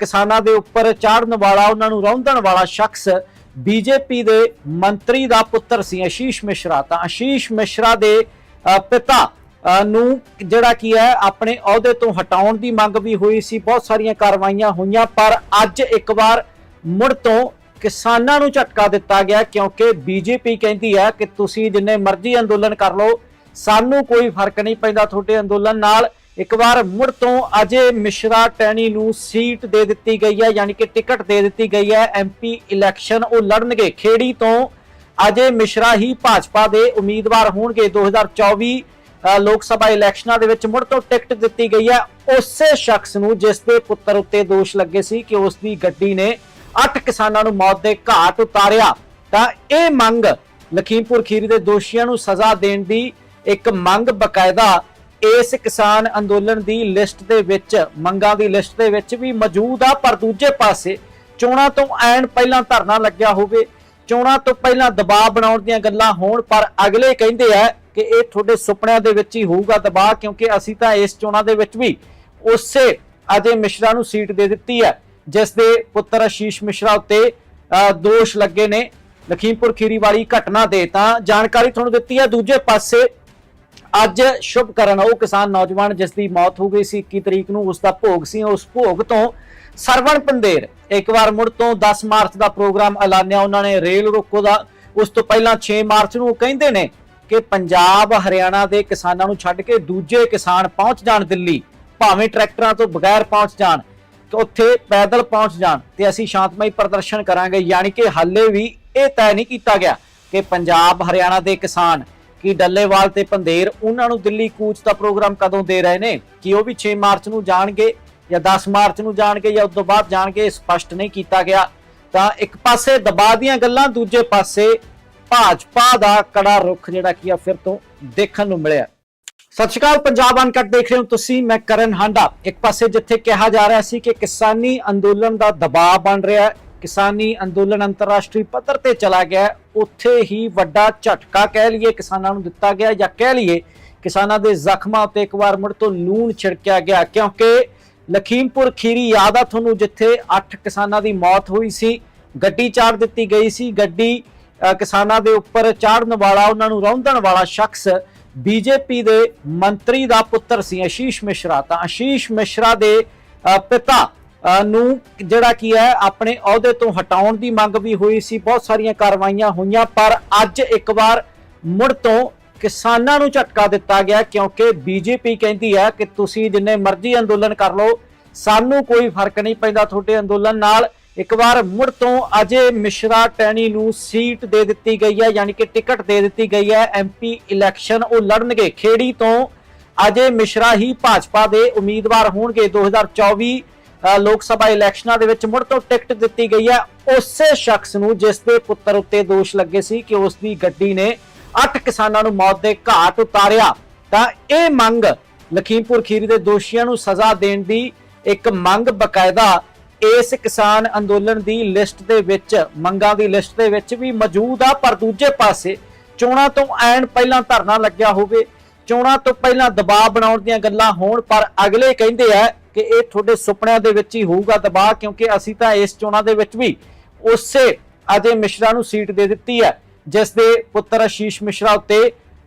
A: ਕਿਸਾਨਾਂ ਦੇ ਉੱਪਰ ਚਾੜਨ ਵਾਲਾ, ਉਹਨਾਂ ਨੂੰ ਰੌਂਦਣ ਵਾਲਾ ਸ਼ਖਸ ਬੀਜੇਪੀ ਦੇ ਮੰਤਰੀ ਦਾ ਪੁੱਤਰ ਸੀ ਆਸ਼ੀਸ਼ ਮਿਸ਼ਰਾ। ਤਾਂ ਆਸ਼ੀਸ਼ ਮਿਸ਼ਰਾ ਦੇ ਪਿਤਾ ਨੂੰ ਜਿਹੜਾ ਕੀ ਹੈ, ਆਪਣੇ ਅਹੁਦੇ ਤੋਂ ਹਟਾਉਣ ਦੀ ਮੰਗ ਵੀ ਹੋਈ ਸੀ। ਬਹੁਤ ਸਾਰੀਆਂ ਕਾਰਵਾਈਆਂ ਹੋਈਆਂ, ਪਰ ਅੱਜ ਇੱਕ ਵਾਰ ਮੁੜ ਤੋਂ ਕਿਸਾਨਾਂ ਨੂੰ ਝਟਕਾ ਦਿੱਤਾ ਗਿਆ, ਕਿਉਂਕਿ ਬੀਜੇਪੀ ਕਹਿੰਦੀ ਹੈ ਕਿ ਤੁਸੀਂ ਜਿੰਨੇ ਮਰਜ਼ੀ ਅੰਦੋਲਨ ਕਰ ਲਓ, ਸਾਨੂੰ ਕੋਈ ਫ਼ਰਕ ਨਹੀਂ ਪੈਂਦਾ ਤੁਹਾਡੇ ਅੰਦੋਲਨ ਨਾਲ। ਇੱਕ ਵਾਰ ਮੁੜ ਤੋਂ ਅਜੇ ਮਿਸ਼ਰਾ ਟੈਣੀ ਨੂੰ ਸੀਟ ਦੇ ਦਿੱਤੀ ਗਈ ਹੈ ਯਾਨੀ ਕਿ ਟਿਕਟ ਦੇ ਦਿੱਤੀ ਗਈ ਹੈ। ਐਮਪੀ ਇਲੈਕਸ਼ਨ ਉਹ ਲੜਨਗੇ। ਖੇੜੀ ਤੋਂ ਅਜੇ ਮਿਸ਼ਰਾ ਹੀ ਭਾਜਪਾ ਦੇ ਉਮੀਦਵਾਰ ਹੋਣਗੇ। 2024 ਅ, ਲੋਕ ਸਭਾ ਇਲੈਕਸ਼ਨਾਂ ਦੇ ਵਿੱਚ ਮੁੜ ਤੋਂ ਟਿਕਟ ਦਿੱਤੀ ਗਈ ਹੈ। ਉਸੇ ਸ਼ਖਸ ਨੂੰ ਜਿਸ ਦੇ ਪੁੱਤਰ ਉੱਤੇ ਦੋਸ਼ ਲੱਗੇ ਸੀ ਕਿ ਉਸ ਦੀ ਗੱਡੀ ਨੇ 8 ਕਿਸਾਨਾਂ ਨੂੰ ਮੌਤ ਦੇ ਘਾਟ ਉਤਾਰਿਆ। ਤਾਂ ਇਹ ਮੰਗ ਲਖੀਮਪੁਰ ਖੀਰੀ ਦੇ ਦੋਸ਼ੀਆਂ ਨੂੰ ਸਜ਼ਾ ਦੇਣ ਦੀ ਇੱਕ ਮੰਗ ਬਕਾਇਦਾ ਇਸ ਕਿਸਾਨ ਅੰਦੋਲਨ ਦੀ ਲਿਸਟ ਦੇ ਵਿੱਚ ਮੰਗਾਂ ਦੀ ਲਿਸਟ ਦੇ ਵਿੱਚ ਵੀ ਮੌਜੂਦ ਆ ਪਰ ਦੂਜੇ ਪਾਸੇ ਚੋਣਾਂ ਤੋਂ ਐਨ ਪਹਿਲਾਂ ਧਰਨਾ ਲੱਗਿਆ ਹੋਵੇ ਚੋਣਾਂ ਤੋਂ ਪਹਿਲਾਂ ਦਬਾਅ ਬਣਾਉਣ ਦੀਆਂ ਗੱਲਾਂ ਹੋਣ ਪਰ ਅਗਲੇ ਕਹਿੰਦੇ ਆ ਕਿ ਇਹ ਤੁਹਾਡੇ ਸੁਪਨਿਆਂ ਦੇ ਵਿੱਚ ਹੀ ਹੋਊਗਾ ਦਬਾਅ ਕਿਉਂਕਿ ਅਸੀਂ ਤਾਂ ਇਸ ਚੋਣਾਂ ਦੇ ਵਿੱਚ ਵੀ ਉਸੇ ਅਜੇ ਮਿਸ਼ਰਾ ਨੂੰ ਸੀਟ ਦੇ ਦਿੱਤੀ ਹੈ ਜਿਸ ਦੇ ਪੁੱਤਰ ਆਸ਼ੀਸ਼ ਮਿਸ਼ਰਾ ਉੱਤੇ ਅ, ਦੋਸ਼ ਲੱਗੇ ਨੇ। ਲਖੀਮਪੁਰ ਖੀਰੀ ਵਾਲੀ ਘਟਨਾ ਦੇ ਤਾਂ ਜਾਣਕਾਰੀ ਤੁਹਾਨੂੰ ਦਿੱਤੀ ਹੈ। ਦੂਜੇ ਪਾਸੇ ਅੱਜ ਸ਼ੁਭ ਕਰਨ ਉਹ ਕਿਸਾਨ ਨੌਜਵਾਨ ਜਿਸ ਦੀ ਮੌਤ ਹੋ ਗਈ ਸੀ 21 ਤਰੀਕ ਨੂੰ ਉਸ ਦਾ ਭੋਗ ਸੀ। ਉਸ ਭੋਗ ਤੋਂ ਸਰਵਣ ਪੰਦੇਰ ਇੱਕ ਵਾਰ ਮੁੜ ਤੋਂ 10 ਮਾਰਚ ਦਾ ਪ੍ਰੋਗਰਾਮ ਐਲਾਨਿਆ। ਉਹਨਾਂ ਨੇ ਰੇਲ ਰੋਕੋ ਦਾ, ਉਸ ਤੋਂ ਪਹਿਲਾਂ 6 ਮਾਰਚ ਨੂੰ ਕਹਿੰਦੇ ਨੇ ਕਿ ਪੰਜਾਬ, ਹਰਿਆਣਾ ਦੇ ਕਿਸਾਨਾਂ ਨੂੰ ਛੱਡ ਕੇ ਦੂਜੇ ਕਿਸਾਨ ਪਹੁੰਚ ਜਾਣ ਦਿੱਲੀ, ਭਾਵੇਂ ਟਰੈਕਟਰਾਂ ਤੋਂ ਬਗੈਰ ਪਹੁੰਚ ਜਾਣ ਕਿ ਉੱਥੇ ਪੈਦਲ ਪਹੁੰਚ ਜਾਣ, ਤੇ ਅਸੀਂ ਸ਼ਾਂਤਮਈ ਪ੍ਰਦਰਸ਼ਨ ਕਰਾਂਗੇ। ਯਾਨੀ ਕਿ ਹਾਲੇ ਵੀ ਇਹ ਤੈਅ ਨਹੀਂ ਕੀਤਾ ਗਿਆ ਕਿ ਪੰਜਾਬ, ਹਰਿਆਣਾ ਦੇ ਕਿਸਾਨ ਕਿ ਡੱਲੇਵਾਲ ਤੇ ਪੰਦੇਰ ਉਹਨਾਂ ਨੂੰ ਦਿੱਲੀ ਕੂਚ ਦਾ ਪ੍ਰੋਗਰਾਮ ਕਦੋਂ ਦੇ ਰਹੇ ਨੇ? ਕਿ ਉਹ ਵੀ 6 ਮਾਰਚ ਨੂੰ ਜਾਣਗੇ ਜਾਂ 10 ਮਾਰਚ ਨੂੰ ਜਾਣਗੇ ਜਾਂ ਉਸ ਤੋਂ ਬਾਅਦ ਜਾਣਗੇ, ਸਪਸ਼ਟ ਨਹੀਂ ਕੀਤਾ ਗਿਆ। ਤਾਂ ਇੱਕ ਪਾਸੇ ਦਬਾਅ ਦੀਆਂ ਗੱਲਾਂ, ਦੂਜੇ ਪਾਸੇ ਭਾਜਪਾ ਦਾ ਕੜਾ ਰੁਖ ਜਿਹੜਾ ਕੀ ਆ ਫਿਰ ਤੋਂ ਦੇਖਣ ਨੂੰ ਮਿਲਿਆ। ਸਤਿ ਸ਼੍ਰੀ ਅਕਾਲ, ਪੰਜਾਬ ਅਨਕਟ ਦੇਖ ਰਹੇ ਹੋ ਤੁਸੀਂ, ਮੈਂ ਕਰਨ ਹਾਂਡਾ। ਇੱਕ ਪਾਸੇ ਜਿੱਥੇ ਕਿਹਾ ਜਾ ਰਿਹਾ ਸੀ ਕਿ ਕਿਸਾਨੀ ਅੰਦੋਲਨ ਦਾ ਦਬਾਅ ਬਣ ਰਿਹਾ ਹੈ ਕਿਸਾਨੀ ਅੰਦੋਲਨ ਅੰਤਰਰਾਸ਼ਟਰੀ ਪੱਧਰ ਤੇ ਚਲਾ ਗਿਆ ਉੱਥੇ ਹੀ ਵੱਡਾ ਝਟਕਾ ਕਹਿ ਲਈਏ, ਕਿਸਾਨਾਂ ਨੂੰ ਦਿੱਤਾ ਗਿਆ ਜਾਂ ਕਹਿ ਲਈਏ, ਕਿਸਾਨਾਂ ਦੇ ਜ਼ਖਮਾਂ ਉੱਤੇ ਇੱਕ ਵਾਰ ਮੁੜ ਤੋਂ ਲੂਣ ਛਿੜਕਿਆ ਗਿਆ ਕਿਉਂਕਿ ਲਖੀਮਪੁਰ ਖੀਰੀ ਯਾਦ ਆ ਤੁਹਾਨੂੰ, ਜਿੱਥੇ 8 ਕਿਸਾਨਾਂ ਦੀ ਮੌਤ ਹੋਈ ਸੀ, ਗੱਡੀ ਚਾੜ ਦਿੱਤੀ ਗਈ ਸੀ। ਗੱਡੀ ਕਿਸਾਨਾਂ ਦੇ ਉੱਪਰ ਚਾੜਨ ਵਾਲਾ, ਉਹਨਾਂ ਨੂੰ ਰੌਂਦਣ ਵਾਲਾ ਸ਼ਖਸ ਬੀਜੇਪੀ ਦੇ ਮੰਤਰੀ ਦਾ ਪੁੱਤਰ ਸੀ ਆਸ਼ੀਸ਼ ਮਿਸ਼ਰਾ। ਤਾਂ ਆਸ਼ੀਸ਼ ਮਿਸ਼ਰਾ ਦੇ ਪਿਤਾ ਨੂੰ ਜਿਹੜਾ ਕੀ ਹੈ ਆਪਣੇ ਅਹੁਦੇ ਤੋਂ ਹਟਾਉਣ ਦੀ ਮੰਗ ਵੀ ਹੋਈ ਸੀ ਬਹੁਤ ਸਾਰੀਆਂ ਕਾਰਵਾਈਆਂ ਹੋਈਆਂ ਪਰ ਅੱਜ ਇੱਕ ਵਾਰ ਮੁੜ ਤੋਂ ਕਿਸਾਨਾਂ ਨੂੰ ਝਟਕਾ ਦਿੱਤਾ ਗਿਆ ਕਿਉਂਕਿ ਬੀਜੇਪੀ ਕਹਿੰਦੀ ਹੈ ਕਿ ਤੁਸੀਂ ਜਿੰਨੇ ਮਰਜ਼ੀ ਅੰਦੋਲਨ ਕਰ ਲਓ ਸਾਨੂੰ ਕੋਈ ਫ਼ਰਕ ਨਹੀਂ ਪੈਂਦਾ ਤੁਹਾਡੇ ਅੰਦੋਲਨ ਨਾਲ। ਇੱਕ ਵਾਰ ਮੁੜ ਤੋਂ ਅਜੇ ਮਿਸ਼ਰਾ ਟੈਣੀ ਨੂੰ ਸੀਟ ਦੇ ਦਿੱਤੀ ਗਈ ਹੈ ਯਾਨੀ ਕਿ ਟਿਕਟ ਦੇ ਦਿੱਤੀ ਗਈ ਹੈ ਐਮਪੀ ਇਲੈਕਸ਼ਨ ਉਹ ਲੜਨਗੇ। ਖੇੜੀ ਤੋਂ ਅਜੇ ਮਿਸ਼ਰਾ ਹੀ ਭਾਜਪਾ ਦੇ ਉਮੀਦਵਾਰ ਹੋਣਗੇ। 2024 ਅ, ਲੋਕ ਸਭਾ ਇਲੈਕਸ਼ਨਾਂ ਦੇ ਵਿੱਚ ਮੁੜ ਤੋਂ ਟਿਕਟ ਦਿੱਤੀ ਗਈ ਹੈ। ਉਸੇ ਸ਼ਖਸ ਨੂੰ ਜਿਸ ਦੇ ਪੁੱਤਰ ਉੱਤੇ ਦੋਸ਼ ਲੱਗੇ ਸੀ ਕਿ ਉਸ ਦੀ ਗੱਡੀ ਨੇ 8 ਕਿਸਾਨਾਂ ਨੂੰ ਮੌਤ ਦੇ ਘਾਟ ਉਤਾਰਿਆ। ਤਾਂ ਇਹ ਮੰਗ ਲਖੀਮਪੁਰ ਖੀਰੀ ਦੇ ਦੋਸ਼ੀਆਂ ਨੂੰ ਸਜ਼ਾ ਦੇਣ ਦੀ ਇੱਕ ਮੰਗ ਬਕਾਇਦਾ ਇਸ ਕਿਸਾਨ ਅੰਦੋਲਨ ਦੀ ਲਿਸਟ ਦੇ ਵਿੱਚ, ਮੰਗਾਂ ਦੀ ਲਿਸਟ ਦੇ ਵਿੱਚ ਵੀ ਮੌਜੂਦ ਆ। ਪਰ ਦੂਜੇ ਪਾਸੇ ਚੋਣਾਂ ਤੋਂ ਐਨ ਪਹਿਲਾਂ ਧਰਨਾ ਲੱਗਿਆ ਹੋਵੇ, ਚੋਣਾਂ ਤੋਂ ਪਹਿਲਾਂ ਦਬਾਅ ਬਣਾਉਣ ਦੀਆਂ ਗੱਲਾਂ ਹੋਣ, ਪਰ ਅਗਲੇ ਕਹਿੰਦੇ ਆ ਕਿ ਇਹ ਤੁਹਾਡੇ ਸੁਪਨਿਆਂ ਦੇ ਵਿੱਚ ਹੀ ਹੋਊਗਾ ਦਬਾਅ ਕਿਉਂਕਿ ਅਸੀਂ ਤਾਂ ਇਸ ਚੋਣਾਂ ਦੇ ਵਿੱਚ ਵੀ ਉਸੇ ਅਜੇ ਮਿਸ਼ਰਾ ਨੂੰ ਸੀਟ ਦੇ ਦਿੱਤੀ ਹੈ ਜਿਸ ਦੇ ਪੁੱਤਰ ਅਸ਼ੀਸ਼ ਮਿਸ਼ਰਾ ਉੱਤੇ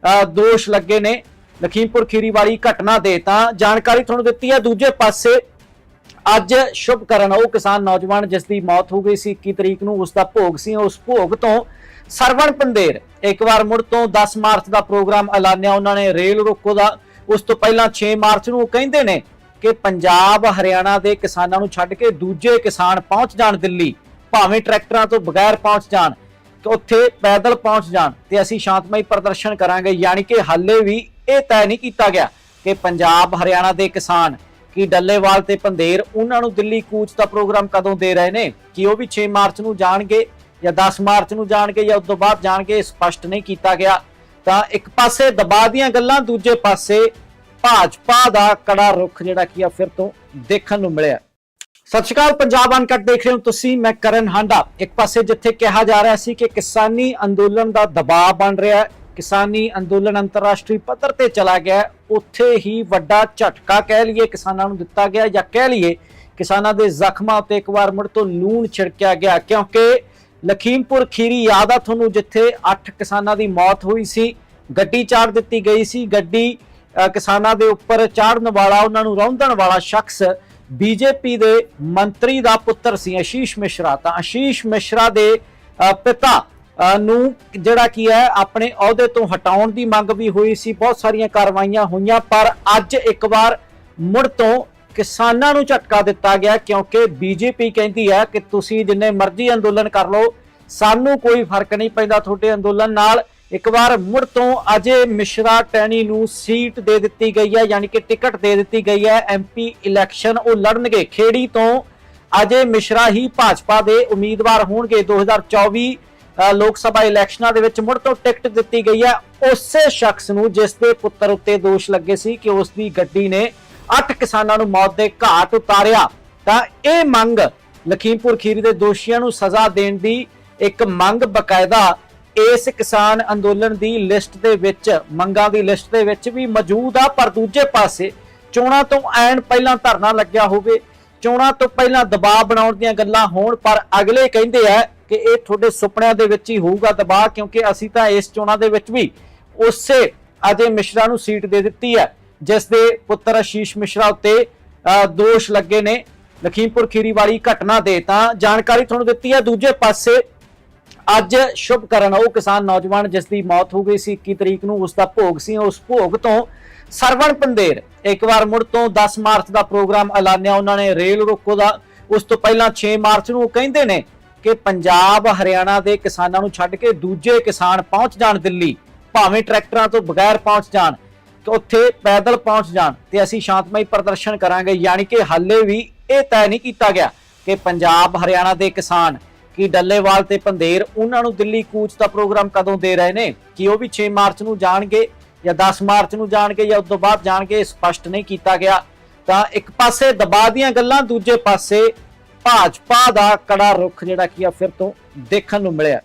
A: ਅ, ਦੋਸ਼ ਲੱਗੇ ਨੇ। ਲਖੀਮਪੁਰ ਖੀਰੀ ਵਾਲੀ ਘਟਨਾ ਦੇ ਤਾਂ ਜਾਣਕਾਰੀ ਤੁਹਾਨੂੰ ਦਿੱਤੀ ਹੈ। ਦੂਜੇ ਪਾਸੇ ਅੱਜ ਸ਼ੁਭ ਕਰਨ ਉਹ ਕਿਸਾਨ ਨੌਜਵਾਨ ਜਿਸ ਦੀ ਮੌਤ ਹੋ ਗਈ ਸੀ 21 ਤਰੀਕ ਨੂੰ ਉਸ ਦਾ ਭੋਗ ਸੀ। ਉਸ ਭੋਗ ਤੋਂ ਸਰਵਣ ਪੰਦੇਰ ਇੱਕ ਵਾਰ ਮੁੜ ਤੋਂ 10 ਮਾਰਚ ਦਾ ਪ੍ਰੋਗਰਾਮ ਐਲਾਨਿਆ। ਉਹਨਾਂ ਨੇ ਰੇਲ ਰੋਕੋ ਦਾ ਉਸ ਤੋਂ ਪਹਿਲਾਂ 6 ਮਾਰਚ ਨੂੰ ਉਹ ਕਹਿੰਦੇ ਨੇ ਕਿ ਪੰਜਾਬ, ਹਰਿਆਣਾ ਦੇ ਕਿਸਾਨਾਂ ਨੂੰ ਛੱਡ ਕੇ ਦੂਜੇ ਕਿਸਾਨ ਪਹੁੰਚ ਜਾਣ ਦਿੱਲੀ, ਭਾਵੇਂ ਟਰੈਕਟਰਾਂ ਤੋਂ ਬਗੈਰ ਪਹੁੰਚ ਜਾਣ, ਕਿ ਉੱਥੇ ਪੈਦਲ ਪਹੁੰਚ ਜਾਣ, ਤੇ ਅਸੀਂ ਸ਼ਾਂਤਮਈ ਪ੍ਰਦਰਸ਼ਨ ਕਰਾਂਗੇ। ਯਾਨੀ ਕਿ ਹਾਲੇ ਵੀ ਇਹ ਤੈਅ ਨਹੀਂ ਕੀਤਾ ਗਿਆ ਕਿ ਪੰਜਾਬ, ਹਰਿਆਣਾ ਦੇ ਕਿਸਾਨ ਕੀ ਡੱਲੇਵਾਲ ਤੇ ਪੰਦੇਰ, ਉਹਨਾਂ ਨੂੰ ਦਿੱਲੀ ਕੂਚ ਦਾ ਪ੍ਰੋਗਰਾਮ ਕਦੋਂ ਦੇ ਰਹੇ ਨੇ? ਕਿ ਉਹ ਵੀ 6 ਮਾਰਚ ਨੂੰ ਜਾਣਗੇ ਜਾਂ 10 ਮਾਰਚ ਨੂੰ ਜਾਣਗੇ ਜਾਂ ਉਸ ਤੋਂ ਬਾਅਦ ਜਾਣਗੇ, ਇਹ ਸਪਸ਼ਟ ਨਹੀਂ ਕੀਤਾ ਗਿਆ। ਤਾਂ ਇੱਕ ਪਾਸੇ ਦਬਾਅ ਦੀਆਂ ਗੱਲਾਂ, ਦੂਜੇ ਪਾਸੇ ਭਾਜਪਾ ਦਾ ਕੜਾ ਰੁਖ ਜਿਹੜਾ ਕੀ ਆ ਫਿਰ ਤੋਂ ਦੇਖਣ ਨੂੰ ਮਿਲਿਆ। ਸਤਿ ਸ਼੍ਰੀ ਅਕਾਲ, ਪੰਜਾਬ ਅਨਕਟ ਦੇਖ ਰਹੇ ਹੋ ਤੁਸੀਂ, ਮੈਂ ਕਰਨ ਹਾਂਡਾ। ਇੱਕ ਪਾਸੇ ਜਿੱਥੇ ਕਿਹਾ ਜਾ ਰਿਹਾ ਸੀ ਕਿ ਕਿਸਾਨੀ ਅੰਦੋਲਨ ਦਾ ਦਬਾਅ ਬਣ ਰਿਹਾ ਹੈ, ਕਿਸਾਨੀ ਅੰਦੋਲਨ ਅੰਤਰਰਾਸ਼ਟਰੀ ਪੱਧਰ ਤੇ ਚਲਾ ਗਿਆ ਉੱਥੇ ਹੀ ਵੱਡਾ ਝਟਕਾ ਕਹਿ ਲਈਏ, ਕਿਸਾਨਾਂ ਨੂੰ ਦਿੱਤਾ ਗਿਆ ਜਾਂ ਕਹਿ ਲਈਏ, ਕਿਸਾਨਾਂ ਦੇ ਜ਼ਖਮਾਂ ਉੱਤੇ ਇੱਕ ਵਾਰ ਮੁੜ ਤੋਂ ਲੂਣ ਛਿੜਕਿਆ ਗਿਆ, ਕਿਉਂਕਿ ਲਖੀਮਪੁਰ ਖੀਰੀ ਯਾਦ ਆ ਤੁਹਾਨੂੰ, ਜਿੱਥੇ 8 ਕਿਸਾਨਾਂ ਦੀ ਮੌਤ ਹੋਈ ਸੀ, ਗੱਡੀ ਚਾੜ ਦਿੱਤੀ ਗਈ ਸੀ, ਗੱਡੀ ਕਿਸਾਨਾਂ ਦੇ ਉੱਪਰ ਚਾੜਨ ਵਾਲਾ, ਉਹਨਾਂ ਨੂੰ ਰੌਂਦਣ ਵਾਲਾ ਸ਼ਖਸ ਬੀਜੇਪੀ ਦੇ ਮੰਤਰੀ ਦਾ ਪੁੱਤਰ ਸੀ ਆਸ਼ੀਸ਼ ਮਿਸ਼ਰਾ। ਤਾਂ ਆਸ਼ੀਸ਼ ਮਿਸ਼ਰਾ ਦੇ ਪਿਤਾ ਨੂੰ ਜਿਹੜਾ ਕੀ ਹੈ, ਆਪਣੇ ਅਹੁਦੇ ਤੋਂ ਹਟਾਉਣ ਦੀ ਮੰਗ ਵੀ ਹੋਈ ਸੀ। ਬਹੁਤ ਸਾਰੀਆਂ ਕਾਰਵਾਈਆਂ ਹੋਈਆਂ, ਪਰ ਅੱਜ ਇੱਕ ਵਾਰ ਮੁੜ ਤੋਂ ਕਿਸਾਨਾਂ ਨੂੰ ਝਟਕਾ ਦਿੱਤਾ ਗਿਆ, ਕਿਉਂਕਿ ਬੀਜੇਪੀ ਕਹਿੰਦੀ ਹੈ ਕਿ ਤੁਸੀਂ ਜਿੰਨੇ ਮਰਜ਼ੀ ਅੰਦੋਲਨ ਕਰ ਲਓ, ਸਾਨੂੰ ਕੋਈ ਫ਼ਰਕ ਨਹੀਂ ਪੈਂਦਾ, ਤੁਹਾਡੇ ਅੰਦੋਲਨ ਨਾਲ ਇੱਕ ਵਾਰ ਮੁੜ ਤੋਂ ਅਜੇ ਮਿਸ਼ਰਾ ਟੈਣੀ ਨੂੰ ਸੀਟ ਦੇ ਦਿੱਤੀ ਗਈ ਹੈ ਯਾਨੀ ਕਿ ਟਿਕਟ ਦੇ ਦਿੱਤੀ ਗਈ ਹੈ। ਐਮਪੀ ਇਲੈਕਸ਼ਨ ਉਹ ਲੜਨਗੇ। ਖੇੜੀ ਤੋਂ ਅਜੇ ਮਿਸ਼ਰਾ ਹੀ ਭਾਜਪਾ ਦੇ ਉਮੀਦਵਾਰ ਹੋਣਗੇ। 2024 ਅ, ਲੋਕ ਸਭਾ ਇਲੈਕਸ਼ਨਾਂ ਦੇ ਵਿੱਚ ਮੁੜ ਤੋਂ ਟਿਕਟ ਦਿੱਤੀ ਗਈ ਹੈ। ਉਸੇ ਸ਼ਖਸ ਨੂੰ ਜਿਸ ਦੇ ਪੁੱਤਰ ਉੱਤੇ ਦੋਸ਼ ਲੱਗੇ ਸੀ ਕਿ ਉਸ ਦੀ ਗੱਡੀ ਨੇ 8 ਕਿਸਾਨਾਂ ਨੂੰ ਮੌਤ ਦੇ ਘਾਟ ਉਤਾਰਿਆ। ਤਾਂ ਇਹ ਮੰਗ ਲਖੀਮਪੁਰ ਖੀਰੀ ਦੇ ਦੋਸ਼ੀਆਂ ਨੂੰ ਸਜ਼ਾ ਦੇਣ ਦੀ ਇੱਕ ਮੰਗ ਬਕਾਇਦਾ ਇਸ ਕਿਸਾਨ ਅੰਦੋਲਨ ਦੀ ਲਿਸਟ ਦੇ ਵਿੱਚ, ਮੰਗਾਂ ਦੀ ਲਿਸਟ ਦੇ ਵਿੱਚ ਵੀ ਮੌਜੂਦ ਆ, ਪਰ ਦੂਜੇ ਪਾਸੇ ਚੋਣਾਂ ਤੋਂ ਐਨ ਪਹਿਲਾਂ ਧਰਨਾ ਲੱਗਿਆ ਹੋਵੇ, ਚੋਣਾਂ ਤੋਂ ਪਹਿਲਾਂ ਦਬਾਅ ਬਣਾਉਣ ਦੀਆਂ ਗੱਲਾਂ ਹੋਣ, ਪਰ ਅਗਲੇ ਕਹਿੰਦੇ ਆ ਕਿ ਇਹ ਤੁਹਾਡੇ ਸੁਪਨਿਆਂ ਦੇ ਵਿੱਚ ਹੀ ਹੋਊਗਾ ਦਬਾਅ, ਕਿਉਂਕਿ ਅਸੀਂ ਤਾਂ ਇਸ ਚੋਣਾਂ ਦੇ ਵਿੱਚ ਵੀ ਉਸੇ ਅਜੇ ਮਿਸ਼ਰਾ ਨੂੰ ਸੀਟ ਦੇ ਦਿੱਤੀ ਹੈ, ਜਿਸ ਦੇ ਪੁੱਤਰ ਆਸ਼ੀਸ਼ ਮਿਸ਼ਰਾ ਉੱਤੇ ਦੋਸ਼ ਲੱਗੇ ਨੇ। ਲਖੀਮਪੁਰ ਖੀਰੀ ਵਾਲੀ ਘਟਨਾ ਦੇ ਤਾਂ ਜਾਣਕਾਰੀ ਤੁਹਾਨੂੰ ਦਿੱਤੀ ਹੈ। ਦੂਜੇ ਪਾਸੇ ਅੱਜ ਸ਼ੁਭ ਕਰਨ ਉਹ ਕਿਸਾਨ ਨੌਜਵਾਨ ਜਿਸ ਦੀ ਮੌਤ ਹੋ ਗਈ ਸੀ 21 ਤਰੀਕ ਨੂੰ ਉਸ ਦਾ ਭੋਗ ਸੀ। ਉਸ ਭੋਗ ਤੋਂ ਸਰਵਣ ਪੰਦੇਰ ਇੱਕ ਵਾਰ ਮੁੜ ਤੋਂ 10 ਮਾਰਚ ਦਾ ਪ੍ਰੋਗਰਾਮ ਐਲਾਨਿਆ। ਉਹਨਾਂ ਨੇ ਰੇਲ ਰੋਕੋ ਦਾ ਉਸ ਤੋਂ ਪਹਿਲਾਂ 6 ਮਾਰਚ ਨੂੰ ਕਹਿੰਦੇ ਨੇ ਕਿ ਪੰਜਾਬ, ਹਰਿਆਣਾ ਦੇ ਕਿਸਾਨਾਂ ਨੂੰ ਛੱਡ ਕੇ ਦੂਜੇ ਕਿਸਾਨ ਪਹੁੰਚ ਜਾਣ ਦਿੱਲੀ, ਭਾਵੇਂ ਟਰੈਕਟਰਾਂ ਤੋਂ ਬਗੈਰ ਪਹੁੰਚ ਜਾਣ, ਤੇ ਉੱਥੇ ਪੈਦਲ ਪਹੁੰਚ ਜਾਣ, ਤੇ ਅਸੀਂ ਸ਼ਾਂਤਮਈ ਪ੍ਰਦਰਸ਼ਨ ਕਰਾਂਗੇ। ਯਾਨੀ ਕਿ ਹਾਲੇ ਵੀ ਇਹ ਤੈਅ ਨਹੀਂ ਕੀਤਾ ਗਿਆ ਕਿ ਪੰਜਾਬ, ਹਰਿਆਣਾ ਦੇ ਕਿਸਾਨ ਕਿ ਡੱਲੇਵਾਲ ਤੇ ਪੰਦੇਰ, ਉਹਨਾਂ ਨੂੰ ਦਿੱਲੀ ਕੂਚ ਦਾ ਪ੍ਰੋਗਰਾਮ ਕਦੋਂ ਦੇ ਰਹੇ ਨੇ? ਕਿ ਉਹ ਵੀ 6 ਮਾਰਚ ਨੂੰ ਜਾਣਗੇ ਜਾਂ 10 ਮਾਰਚ ਨੂੰ ਜਾਣਗੇ ਜਾਂ ਉਸ ਤੋਂ ਬਾਅਦ ਜਾਣਗੇ ਇਹ ਸਪਸ਼ਟ ਨਹੀਂ ਕੀਤਾ ਗਿਆ। ਤਾਂ ਇੱਕ ਪਾਸੇ ਦਬਾਅ ਦੀਆਂ ਗੱਲਾਂ, ਦੂਜੇ ਪਾਸੇ ਭਾਜਪਾ ਦਾ ਕੜਾ ਰੁਖ ਜਿਹੜਾ ਕੀ ਆ ਫਿਰ ਤੋਂ ਦੇਖਣ ਨੂੰ ਮਿਲਿਆ।